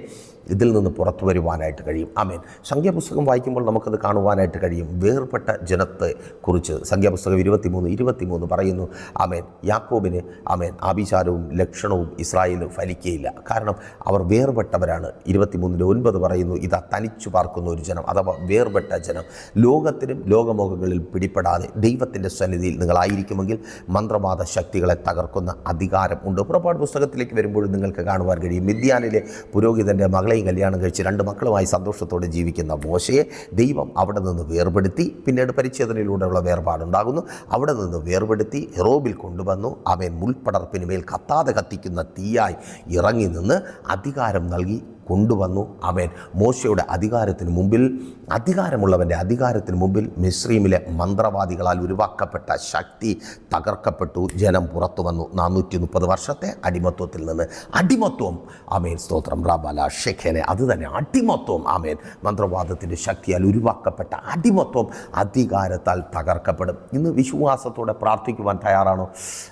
ഇതിൽ നിന്ന് പുറത്തു വരുവാനായിട്ട് കഴിയും. ആമേൻ. സംഖ്യാപുസ്തകം വായിക്കുമ്പോൾ നമുക്കത് കാണുവാനായിട്ട് കഴിയും. വേർപെട്ട ജനത്തെ കുറിച്ച് സംഖ്യാപുസ്തകം ഇരുപത്തിമൂന്ന് ഇരുപത്തിമൂന്ന് പറയുന്നു. ആമേൻ. യാക്കോബിന് ആമേൻ ആഭിചാരവും ലക്ഷണവും ഇസ്രായേലിന് ഫലിക്കുകയില്ല കാരണം അവർ വേർപെട്ടവരാണ്. ഇരുപത്തിമൂന്നിൽ ഒൻപത് പറയുന്നു ഇതാ തനിച്ചു പാർക്കുന്ന ഒരു ജനം അഥവാ വേർപെട്ട ജനം. ലോകത്തിനും ലോകമോഹങ്ങളിൽ പിടിപ്പെടാതെ ദൈവത്തിന്റെ സന്നിധിയിൽ നിങ്ങളായിരിക്കുമെങ്കിൽ മന്ത്രവാദ ശക്തികളെ തകർക്കുന്ന അധികാരം ഉണ്ട്. പുറപ്പാട് പുസ്തകത്തിലേക്ക് വരുമ്പോൾ നിങ്ങൾക്ക് കാണുവാൻ കഴിയും. മിദ്യാനിലെ പുരോഹിതന്റെ മകളെയും കല്യാണം കഴിച്ച് രണ്ട് മക്കളുമായി സന്തോഷത്തോടെ ജീവിക്കുന്ന മോശയെ ദൈവം അവിടെ നിന്ന് വേർപെടുത്തി പിന്നീട് പരിച്ഛേദനയിലൂടെയുള്ള വേർപാടുണ്ടാകുന്നു. അവിടെ നിന്ന് വേർപെടുത്തി ഹെറോബിൽ കൊണ്ടുവന്നു. അവൻ മുൾപ്പടർപ്പിന് മേൽ കത്താതെ കത്തിക്കുന്ന തീയായി ഇറങ്ങി നിന്ന് അധികാരം നൽകി കൊണ്ടുവന്നു അവൻ. മോശയുടെ അധികാരത്തിന് മുമ്പിൽ അധികാരമുള്ളവന്റെ അധികാരത്തിന് മുമ്പിൽ മിശ്രീമിലെ മന്ത്രവാദികളാൽ ഉരുവാക്കപ്പെട്ട ശക്തി തകർക്കപ്പെട്ടു. ജനം പുറത്തു വന്നു. നാനൂറ്റി മുപ്പത് വർഷത്തെ അടിമത്വത്തിൽ നിന്ന്. അടിമത്വം. ആമേൻ. സ്തോത്രം. റബല ഷെഖേനെ അത് തന്നെ അടിമത്വം. ആമേൻ. മന്ത്രവാദത്തിന്റെ ശക്തിയാൽ ഉരുവാക്കപ്പെട്ട അടിമത്വം അധികാരത്താൽ തകർക്കപ്പെടും. ഇന്ന് വിശ്വാസത്തോടെ പ്രാർത്ഥിക്കുവാൻ തയ്യാറാണോ?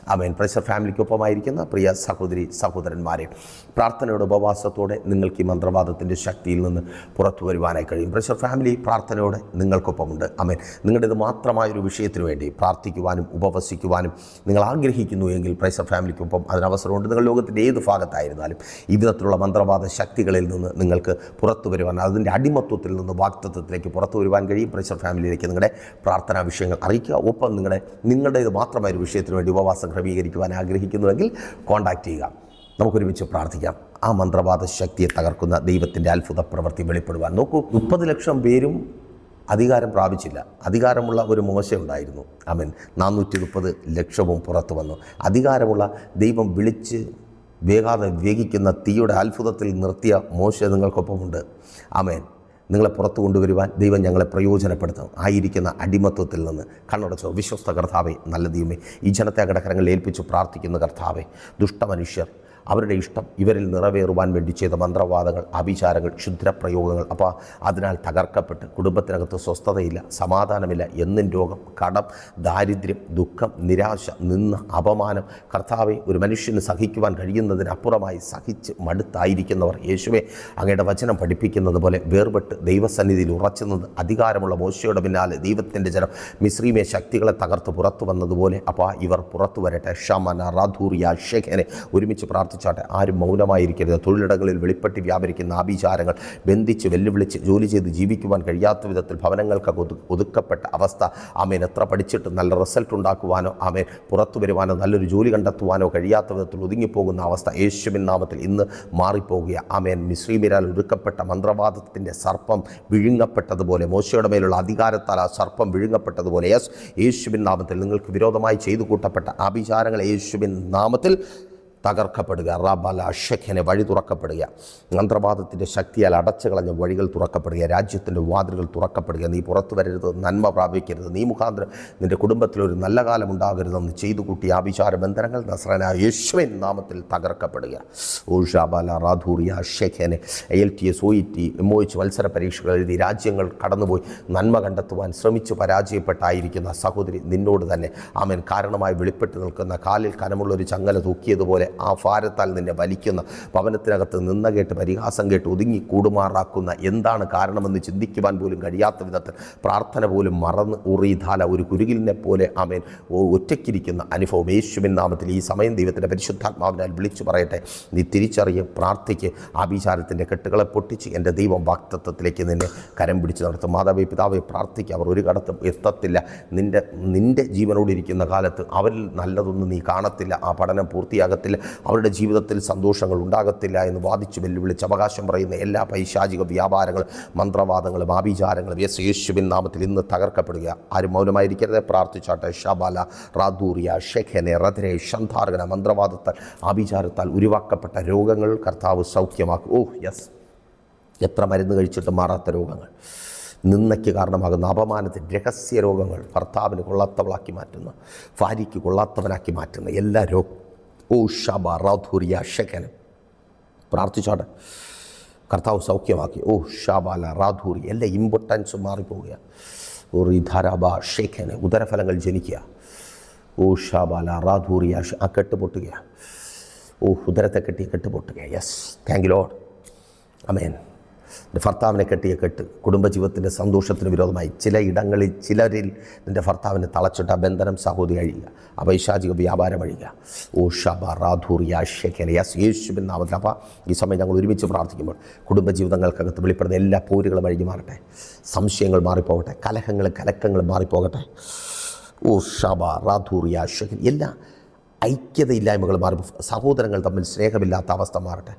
ആമേൻ. പ്രഷർ ഫാമിലിക്കൊപ്പമായിരിക്കുന്ന പ്രിയ സഹോദരി സഹോദരന്മാരെ പ്രാർത്ഥനയുടെ ഉപവാസത്തോടെ നിങ്ങൾക്ക് ഈ മന്ത്രവാദത്തിന്റെ ശക്തിയിൽ നിന്ന് പുറത്തു വരുവാനായി കഴിയും. പ്രഷർ ഫാമിലി പ്രാർത്ഥനയോടെ നിങ്ങൾക്കൊപ്പമുണ്ട്. ആമേൻ. നിങ്ങളുടേത് മാത്രമായൊരു വിഷയത്തിന് വേണ്ടി പ്രാർത്ഥിക്കുവാനും ഉപവസിക്കുവാനും നിങ്ങൾ ആഗ്രഹിക്കുന്നു എങ്കിൽ പ്രൈസർ ഫാമിലിക്കൊപ്പം അതിനവസരമുണ്ട്. നിങ്ങൾ ലോകത്തിന്റെ ഏത് ഭാഗത്തായിരുന്നാലും ഈ വിധത്തിലുള്ള മന്ത്രവാദ ശക്തികളിൽ നിന്ന് നിങ്ങൾക്ക് പുറത്തു വരുവാൻ അതിന്റെ അടിമത്വത്തിൽ നിന്ന് വാക്തത്വത്തിലേക്ക് പുറത്തു വരുവാൻ കഴിയും. പ്രൈസർ ഫാമിലിയിലേക്ക് നിങ്ങളുടെ പ്രാർത്ഥനാ വിഷയങ്ങൾ അറിയിക്കുക. ഒപ്പം നിങ്ങളുടെ നിങ്ങളുടേത് മാത്രമായ ഒരു വിഷയത്തിന് വേണ്ടി ഉപവാസം ക്രമീകരിക്കുവാൻ ആഗ്രഹിക്കുന്നുവെങ്കിൽ കോൺടാക്റ്റ് ചെയ്യുക. നമുക്കൊരുമിച്ച് പ്രാർത്ഥിക്കാം. ആ മന്ത്രവാദ ശക്തിയെ തകർക്കുന്ന ദൈവത്തിന്റെ അത്ഭുത പ്രവൃത്തി വെളിപ്പെടുവാൻ. നോക്കൂ മുപ്പത് ലക്ഷം പേരും അധികാരം പ്രാപിച്ചില്ല. അധികാരമുള്ള ഒരു മോശ ഉണ്ടായിരുന്നു. അവൻ നാനൂറ്റി മുപ്പത് ലക്ഷവും പുറത്തു വന്നു. അധികാരമുള്ള ദൈവം വിളിച്ച് വേഗാതെ വേഗിക്കുന്ന തീയുടെ അത്ഭുതത്തിൽ നിർത്തിയ മോശ നിങ്ങൾക്കൊപ്പമുണ്ട്. ആമേൻ. നിങ്ങളെ പുറത്തു കൊണ്ടുവരുവാൻ ദൈവം ഞങ്ങളെ പ്രയോജനപ്പെടുത്തും. ആയിരിക്കുന്ന അടിമത്വത്തിൽ നിന്ന് കണ്ണടച്ചോ. വിശ്വസ്ത കർത്താവെ നല്ല ദൈവമേ ഈ ജനത്തെ അകടക്കരങ്ങളിൽ ഏൽപ്പിച്ചു പ്രാർത്ഥിക്കുന്ന കർത്താവെ ദുഷ്ടമനുഷ്യർ അവരുടെ ഇഷ്ടം ഇവരിൽ നിറവേറുവാൻ വേണ്ടി ചെയ്ത മന്ത്രവാദങ്ങൾ അഭിചാരങ്ങൾ ക്ഷുദ്രപ്രയോഗങ്ങൾ. അപ്പോൾ അതിനാൽ തകർക്കപ്പെട്ട് കുടുംബത്തിനകത്ത് സ്വസ്ഥതയില്ല സമാധാനമില്ല എന്നും രോഗം കടം ദാരിദ്ര്യം ദുഃഖം നിരാശ നിന്ന് അപമാനം. കർത്താവെ ഒരു മനുഷ്യന് സഹിക്കുവാൻ കഴിയുന്നതിനപ്പുറമായി സഹിച്ച് മടുത്തായിരിക്കുന്നവർ യേശുവെ അങ്ങയുടെ വചനം പഠിപ്പിക്കുന്നത് പോലെ വേർപെട്ട് ദൈവസന്നിധിയിൽ ഉറച്ചുന്നത് അധികാരമുള്ള മോശയുടെ പിന്നാലെ ദൈവത്തിന്റെ ജനം മിശ്രീമെ ശക്തികളെ തകർത്ത് പുറത്തു വന്നതുപോലെ അപ്പോൾ ഇവർ പുറത്തു വരട്ടെ. ഷമന റാധൂറിയ ഷെഖനെ ഒരുമിച്ച് പ്രാർത്ഥിച്ചാട്ടെ ആരും മൗനമായിരിക്കരുത്. തൊഴിലിടങ്ങളിൽ വെളിപ്പെട്ട് വ്യാപരിക്കുന്ന ആഭിചാരങ്ങൾ ബന്ധിച്ച് വെല്ലുവിളിച്ച് ജോലി ചെയ്ത് ജീവിക്കുവാൻ കഴിയാത്ത വിധത്തിൽ ഭവനങ്ങൾക്ക് ഒതുക്കപ്പെട്ട അവസ്ഥ ആമേൻ എത്ര പഠിച്ചിട്ട് നല്ല റിസൾട്ട് ഉണ്ടാക്കുവാനോ ആമേൻ പുറത്തു വരുവാനോ നല്ലൊരു ജോലി കണ്ടെത്തുവാനോ കഴിയാത്ത വിധത്തിൽ ഒതുങ്ങിപ്പോകുന്ന അവസ്ഥ യേശുവിൻ നാമത്തിൽ ഇന്ന് മാറിപ്പോകുക ആമേൻ മിശ്രീമിരാൽ ഒതുക്കപ്പെട്ട മന്ത്രവാദത്തിന്റെ സർപ്പം വിഴുങ്ങപ്പെട്ടതുപോലെ മോശയുടെ മേലുള്ള അധികാരത്താൽ ആ സർപ്പം വിഴുങ്ങപ്പെട്ടതുപോലെ യേശുവിൻ നാമത്തിൽ നിങ്ങൾക്ക് വിരോധമായി ചെയ്തു കൂട്ടപ്പെട്ട ആഭിചാരങ്ങൾ യേശുവിൻ നാമത്തിൽ തകർക്കപ്പെടുക. റബല അഷഖനെ വഴി തുറക്കപ്പെടുക. മന്ത്രവാദത്തിന്റെ ശക്തിയാൽ അടച്ചു കളഞ്ഞ വഴികൾ തുറക്കപ്പെടുക. രാജ്യത്തിന്റെ വാതിലുകൾ തുറക്കപ്പെടുക. നീ പുറത്തു വരരുത് നന്മ പ്രാപിക്കരുത്. നീ മുഖാന്തരം നിന്റെ കുടുംബത്തിലൊരു നല്ല കാലം ഉണ്ടാകരുതെന്ന് ചെയ്തു കൂട്ടിയ ആഭിചാര ബന്ധനങ്ങൾ നസ്രന യേശുവിൻ നാമത്തിൽ തകർക്കപ്പെടുക. ഊഷാബല റാധൂറിയ ഷെഖനെ L T S O E T M O H മത്സര പരീക്ഷകൾ എഴുതി രാജ്യങ്ങൾ കടന്നുപോയി നന്മ കണ്ടെത്തുവാൻ ശ്രമിച്ചു പരാജയപ്പെട്ടായിരിക്കുന്ന സഹോദരി നിന്നോട് തന്നെ ആമൻ. കാരണമായി വെളിപ്പെട്ട് നിൽക്കുന്ന കാലിൽ കനമുള്ള ഒരു ചങ്ങല തൂക്കിയതുപോലെ ആ ഭാരത്താൽ നിന്നെ വലിക്കുന്ന ഭവനത്തിനകത്ത് നിന്ന കേട്ട് പരിഹാസം കേട്ട് ഒതുങ്ങി കൂടുമാറാക്കുന്ന എന്താണ് കാരണമെന്ന് ചിന്തിക്കുവാൻ പോലും കഴിയാത്ത വിധത്തിൽ പ്രാർത്ഥന പോലും മറന്ന് ഉറീധാല ഒരു കുരുകിലിനെ പോലെ ആമേൻ. ഒറ്റയ്ക്കിരിക്കുന്ന അനുഭവം യേശുവിൻ നാമത്തിൽ ഈ സമയം ദൈവത്തിന്റെ പരിശുദ്ധാത്മാവിനാൽ വിളിച്ചു പറയട്ടെ. നീ തിരിച്ചറിയ പ്രാർത്ഥിക്ക് ആഭിചാരത്തിന്റെ കെട്ടുകളെ പൊട്ടിച്ച് എന്റെ ദൈവം വാക്തത്വത്തിലേക്ക് നിന്നെ കരം പിടിച്ച് നടത്തും. മാതാവേ പിതാവെ പ്രാർത്ഥിക്കുക അവർ ഒരു കടത്തും എത്തത്തില്ല. നിന്റെ നിന്റെ ജീവനോടിരിക്കുന്ന കാലത്ത് അവരിൽ നല്ലതൊന്നും നീ കാണത്തില്ല. ആ പഠനം പൂർത്തിയാകത്തില്ല. അവരുടെ ജീവിതത്തിൽ സന്തോഷങ്ങൾ ഉണ്ടാകത്തില്ല എന്ന് വാദിച്ച് വെല്ലുവിളിച്ച് അവകാശം പറയുന്ന എല്ലാ പൈശാചിക വ്യാപാരങ്ങളും മന്ത്രവാദങ്ങളും ആഭിചാരങ്ങളും യെസ് യേശുവിൻ നാമത്തിൽ ഇന്ന് തകർക്കപ്പെടുക ആരും മൗനമായിരിക്കരുത്. പ്രാർത്ഥിച്ചാട്ടെ ഷബാല റാദൂറിയ ഷെഖനെ റദ്രെ ഷന്ധാർഗന മന്ത്രവാദത്താൽ ആഭിചാരത്താൽ ഉരുവാക്കപ്പെട്ട രോഗങ്ങൾ കർത്താവ് സൗഖ്യമാക്കും. Oh yes. എത്ര മരുന്ന് കഴിച്ചിട്ട് മാറാത്ത രോഗങ്ങൾ. നിന്നയ്ക്ക് കാരണമാകുന്ന അപമാനത്തിൽ രഹസ്യ രോഗങ്ങൾ ഭർത്താവിന് കൊള്ളാത്തവളാക്കി മാറ്റുന്ന ഭാര്യയ്ക്ക് കൊള്ളാത്തവനാക്കി മാറ്റുന്ന. എല്ലാ രോഗ ഓ ഷബ റാധൂരിയ ഷെക്കനും പ്രാർത്ഥിച്ചോട്ടെ. കർത്താവ് സൗഖ്യമാക്കി. ഓ ഷാബാല റാധൂരി. എല്ലാ ഇമ്പോർട്ടൻസും മാറിപ്പോവുക ഓ റിധാരാബ ഷേഖന് ഉദരഫലങ്ങൾ ജനിക്കുക. ഓ ഷാബാല റാധൂരിയ ആ കെട്ടുപൊട്ടുക ഓ ഉദരത്തെ കെട്ടി കെട്ടുപൊട്ടുക യെസ് താങ്ക് യു ലോഡ് അമേൻ നിന്റെ ഭർത്താവിനെ കെട്ടിയ കെട്ട് കുടുംബജീവിതത്തിന്റെ സന്തോഷത്തിന് വിരോധമായി ചില ഇടങ്ങളിൽ ചിലരിൽ നിന്റെ ഭർത്താവിനെ തളച്ചിട്ട് ആ ബന്ധനം സഹോദരി അഴിയുക അപൈശാചിക വ്യാപാരം അഴിയുക. ഓ ഷബ ഷെഖൻ യസ് യേശുവിൻ നാമത്തിൽ. ഈ സമയം ഞങ്ങൾ ഒരുമിച്ച് പ്രാർത്ഥിക്കുമ്പോൾ കുടുംബജീവിതങ്ങൾക്കകത്ത് വെളിപ്പെടുന്ന എല്ലാ പോരുകളും അഴിഞ്ഞു മാറട്ടെ സംശയങ്ങൾ മാറിപ്പോകട്ടെ കലഹങ്ങളും കലക്കങ്ങളും മാറിപ്പോകട്ടെ. ഓ ഷബ റാധൂർ എല്ലാ ഐക്യതയില്ലായ്മകൾ മാറും. സഹോദരങ്ങൾ തമ്മിൽ സ്നേഹമില്ലാത്ത അവസ്ഥ മാറട്ടെ.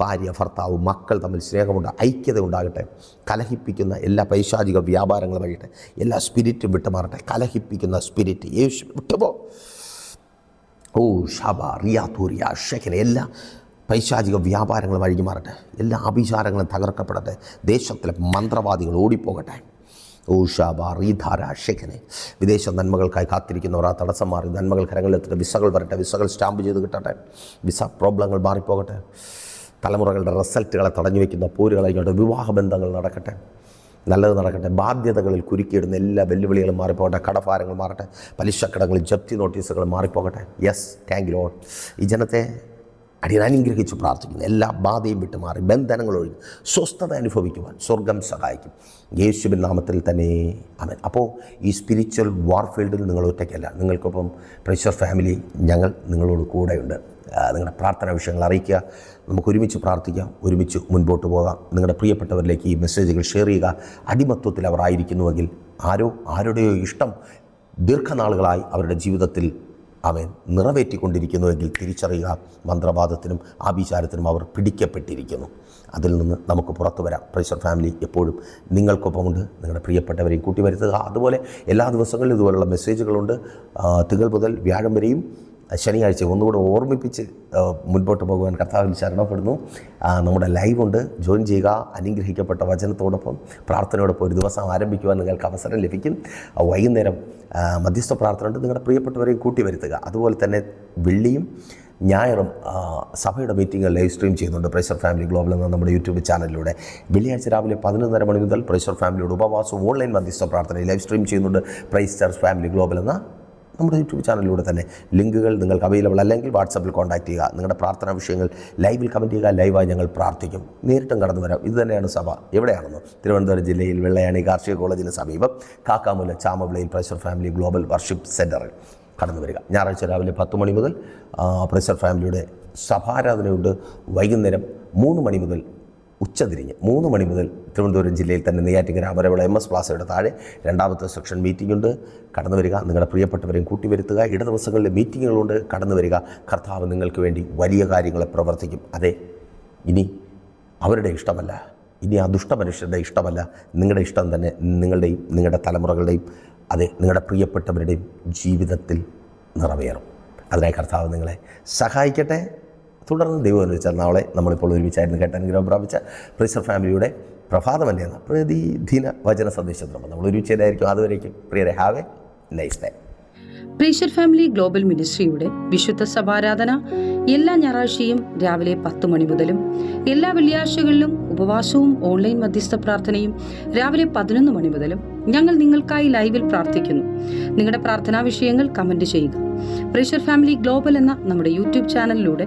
ഭാര്യ ഭർത്താവ് മക്കൾ തമ്മിൽ സ്നേഹമുണ്ട് ഐക്യത ഉണ്ടാകട്ടെ. കലഹിപ്പിക്കുന്ന എല്ലാ പൈശാചിക വ്യാപാരങ്ങളും വഴിയട്ടെ എല്ലാ സ്പിരിറ്റും വിട്ടുമാറട്ടെ. കലഹിപ്പിക്കുന്ന സ്പിരിറ്റ് യേശു വിട്ടുപോ. ഓ ഷബ റിയാത്തൂരിയ ഷെഖന എല്ലാ പൈശാചിക വ്യാപാരങ്ങളും അഴിഞ്ഞു മാറട്ടെ. എല്ലാ അഭിചാരങ്ങളും തകർക്കപ്പെടട്ടെ. ദേശത്തിലെ മന്ത്രവാദികൾ ഓടിപ്പോകട്ടെ. ഓ ഷാബ റീധാര വിദേശ നന്മകൾക്കായി കാത്തിരിക്കുന്നവർ ആ തടസ്സം മാറി. നന്മകൾ കരങ്ങളിലെത്തിട്ട് വിസകൾ വരട്ടെ. വിസകൾ സ്റ്റാമ്പ് ചെയ്ത് കിട്ടട്ടെ. വിസ പ്രോബ്ലങ്ങൾ മാറിപ്പോകട്ടെ. തലമുറകളുടെ റിസൾട്ടുകളെ തടഞ്ഞു വയ്ക്കുന്ന വിവാഹ ബന്ധങ്ങൾ നടക്കട്ടെ. നല്ലത് നടക്കട്ടെ. ബാധ്യതകളിൽ കുരുക്കിയിടുന്ന എല്ലാ വെല്ലുവിളികളും മാറിപ്പോകട്ടെ. കടഭാരങ്ങൾ മാറട്ടെ. പലിശക്കടങ്ങൾ ജപ്തി നോട്ടീസുകൾ മാറിപ്പോകട്ടെ. യെസ് താങ്ക് ലോഡ് ഈ ജനത്തെ അടിയൻ അനുഗ്രഹിച്ച് പ്രാർത്ഥിക്കുന്നു. എല്ലാ ബാധയും വിട്ടുമാറി ബന്ധനങ്ങൾ ഒഴിഞ്ഞ് സ്വസ്ഥത അനുഭവിക്കുവാൻ സ്വർഗം സഹായിക്കും. യേശുവിൻ നാമത്തിൽ തന്നെ. അവൻ അപ്പോൾ ഈ സ്പിരിച്വൽ വാർഫീൽഡിൽ നിങ്ങൾ ഒറ്റയ്ക്കല്ല. നിങ്ങൾക്കൊപ്പം പ്രഷർ ഫാമിലി ഞങ്ങൾ നിങ്ങളോട് കൂടെയുണ്ട്. നിങ്ങളുടെ പ്രാർത്ഥനാ വിഷയങ്ങൾ അറിയിക്കുക. നമുക്ക് ഒരുമിച്ച് പ്രാർത്ഥിക്കാം. ഒരുമിച്ച് മുൻപോട്ട് പോകാം. നിങ്ങളുടെ പ്രിയപ്പെട്ടവരിലേക്ക് ഈ മെസ്സേജുകൾ ഷെയർ ചെയ്യുക. അടിമത്വത്തിൽ അവർ ആയിരിക്കുന്നുവെങ്കിൽ ആരോ ആരുടെയോ ഇഷ്ടം ദീർഘനാളുകളായി അവരുടെ ജീവിതത്തിൽ അവൻ നിറവേറ്റിക്കൊണ്ടിരിക്കുന്നുവെങ്കിൽ തിരിച്ചറിയുക മന്ത്രവാദത്തിനും ആഭിചാരത്തിനും അവർ പിടിക്കപ്പെട്ടിരിക്കുന്നു. അതിൽ നിന്ന് നമുക്ക് പുറത്തു വരാം. പ്രൈസർ ഫാമിലി എപ്പോഴും നിങ്ങൾക്കൊപ്പമുണ്ട്. നിങ്ങളുടെ പ്രിയപ്പെട്ടവരെയും കൂട്ടി വരുത്തുക അതുപോലെ എല്ലാ ദിവസങ്ങളിലും ഇതുപോലുള്ള മെസ്സേജുകളുണ്ട്. തികൾ മുതൽ വ്യാഴം വരെയും ശനിയാഴ്ച ഒന്നുകൂടെ ഓർമ്മിപ്പിച്ച് മുൻപോട്ട് പോകുവാൻ കർത്താവിൽ ശരണപ്പെടുന്നു. നമ്മുടെ നമ്മുടെ ഉണ്ട്. ജോയിൻ ചെയ്യുക. അനുഗ്രഹിക്കപ്പെട്ട വചനത്തോടൊപ്പം പ്രാർത്ഥനയോടൊപ്പം ഒരു ദിവസം ആരംഭിക്കുവാൻ നിങ്ങൾക്ക് അവസരം ലഭിക്കും. വൈകുന്നേരം മധ്യസ്ഥ പ്രാർത്ഥന ഉണ്ട്. നിങ്ങളുടെ പ്രിയപ്പെട്ടവരെയും കൂട്ടി വരുത്തുക. അതുപോലെ തന്നെ വെള്ളിയും ഞായറും സഭയുടെ മീറ്റിംഗ് ലൈവ് സ്ട്രീം ചെയ്യുന്നുണ്ട് പ്രഷർ ഫാമിലി ഗ്ലോബൽ എന്ന നമ്മുടെ യൂട്യൂബ് ചാനലിലൂടെ വെള്ളിയാഴ്ച രാവിലെ പതിനൊന്നര മണി മുതൽ പ്രഷർ ഫാമിലിയുടെ ഉപവാസവും ഓൺലൈൻ മധ്യസ്ഥ പ്രാർത്ഥന ലൈവ് സ്ട്രീം ചെയ്യുന്നുണ്ട് പ്രൈസ് ചർച്ച് ഫാമിലി ഗ്ലോബൽ എന്ന നമ്മുടെ യൂട്യൂബ് ചാനലിലൂടെ തന്നെ ലിങ്കുകൾ നിങ്ങൾക്ക് അവൈലബിൾ അല്ലെങ്കിൽ വാട്സപ്പിൽ കോൺടാക്ട് ചെയ്യുക. നിങ്ങളുടെ പ്രാർത്ഥനാ വിഷയങ്ങൾ ലൈവിൽ കമന്റ് ചെയ്യുക ലൈവായി ഞങ്ങൾ പ്രാർത്ഥിക്കും. നേരിട്ടും കടന്നു വരാം. ഇത് തന്നെയാണ് സഭ. എവിടെയാണെന്ന്? തിരുവനന്തപുരം ജില്ലയിൽ വെള്ളയാണി കാർഷിക കോളേജിന് സമീപം കാക്കാമുല ചാമവിളയിൽ പ്രഷർ ഫാമിലി ഗ്ലോബൽ വർഷിപ്പ് സെന്ററിൽ കടന്നു വരിക. ഞായറാഴ്ച രാവിലെ പത്ത് മണി മുതൽ പ്രഷർ ഫാമിലിയുടെ സഭാരാധനയുണ്ട്. വൈകുന്നേരം മൂന്ന് മണി മുതൽ ഉച്ചതിരിഞ്ഞ് മൂന്ന് മണി മുതൽ തിരുവനന്തപുരം ജില്ലയിൽ തന്നെ നെയ്യാറ്റിങ്കര അമരവിള എം എസ് പ്ലാസയുടെ താഴെ രണ്ടാമത്തെ സെക്ഷൻ മീറ്റിംഗ് ഉണ്ട് കടന്നു വരിക നിങ്ങളുടെ പ്രിയപ്പെട്ടവരെയും കൂട്ടി വരുത്തുക ഇട ദിവസങ്ങളിലെ മീറ്റിങ്ങുകളുണ്ട് കടന്നു വരിക കർത്താവ് നിങ്ങൾക്ക് വേണ്ടി വലിയ കാര്യങ്ങളെ പ്രവർത്തിക്കും. അതെ ഇനി അവരുടെ ഇഷ്ടമല്ല. ഇനി ആ ദുഷ്ടമനുഷ്യരുടെ ഇഷ്ടമല്ല. നിങ്ങളുടെ ഇഷ്ടം തന്നെ നിങ്ങളുടെയും നിങ്ങളുടെ തലമുറകളുടെയും അതെ നിങ്ങളുടെ പ്രിയപ്പെട്ടവരുടെയും ജീവിതത്തിൽ നിറവേറും. അതിനായി കർത്താവ് നിങ്ങളെ സഹായിക്കട്ടെ. തുടർന്ന് ദൈവം അനുവദിച്ച നാളെ നമ്മളിപ്പോൾ ഒരുമിച്ചായിരുന്നു കേട്ടാൻ ഗ്രഹം പ്രാപിച്ച പ്രിസർ ഫാമിലിയുടെ പ്രഭാതമല്ലേ എന്ന പ്രതിദിന വചന സന്ദേശത്തിനൊപ്പം നമ്മൾ ഒരുമിച്ചതായിരിക്കും അതുവരേക്കും പ്രിയരെ have a nice day pressure family global മിനിസ്ട്രിയുടെ വിശുദ്ധ സഭാരാധന എല്ലാ ഞായറാഴ്ചയും രാവിലെ പത്ത് മണി മുതലും എല്ലാ വെള്ളിയാഴ്ചകളിലും ഉപവാസവും ഓൺലൈൻ മധ്യസ്ഥ പ്രാർത്ഥനയും രാവിലെ പതിനൊന്ന് മണി മുതലും ഞങ്ങൾ നിങ്ങൾക്കായി ലൈവിൽ പ്രാർത്ഥിക്കുന്നു. നിങ്ങളുടെ പ്രാർത്ഥനാ വിഷയങ്ങൾ കമന്റ് ചെയ്യുക. പ്രീഷർ ഫാമിലി ഗ്ലോബൽ എന്ന നമ്മുടെ യൂട്യൂബ് ചാനലിലൂടെ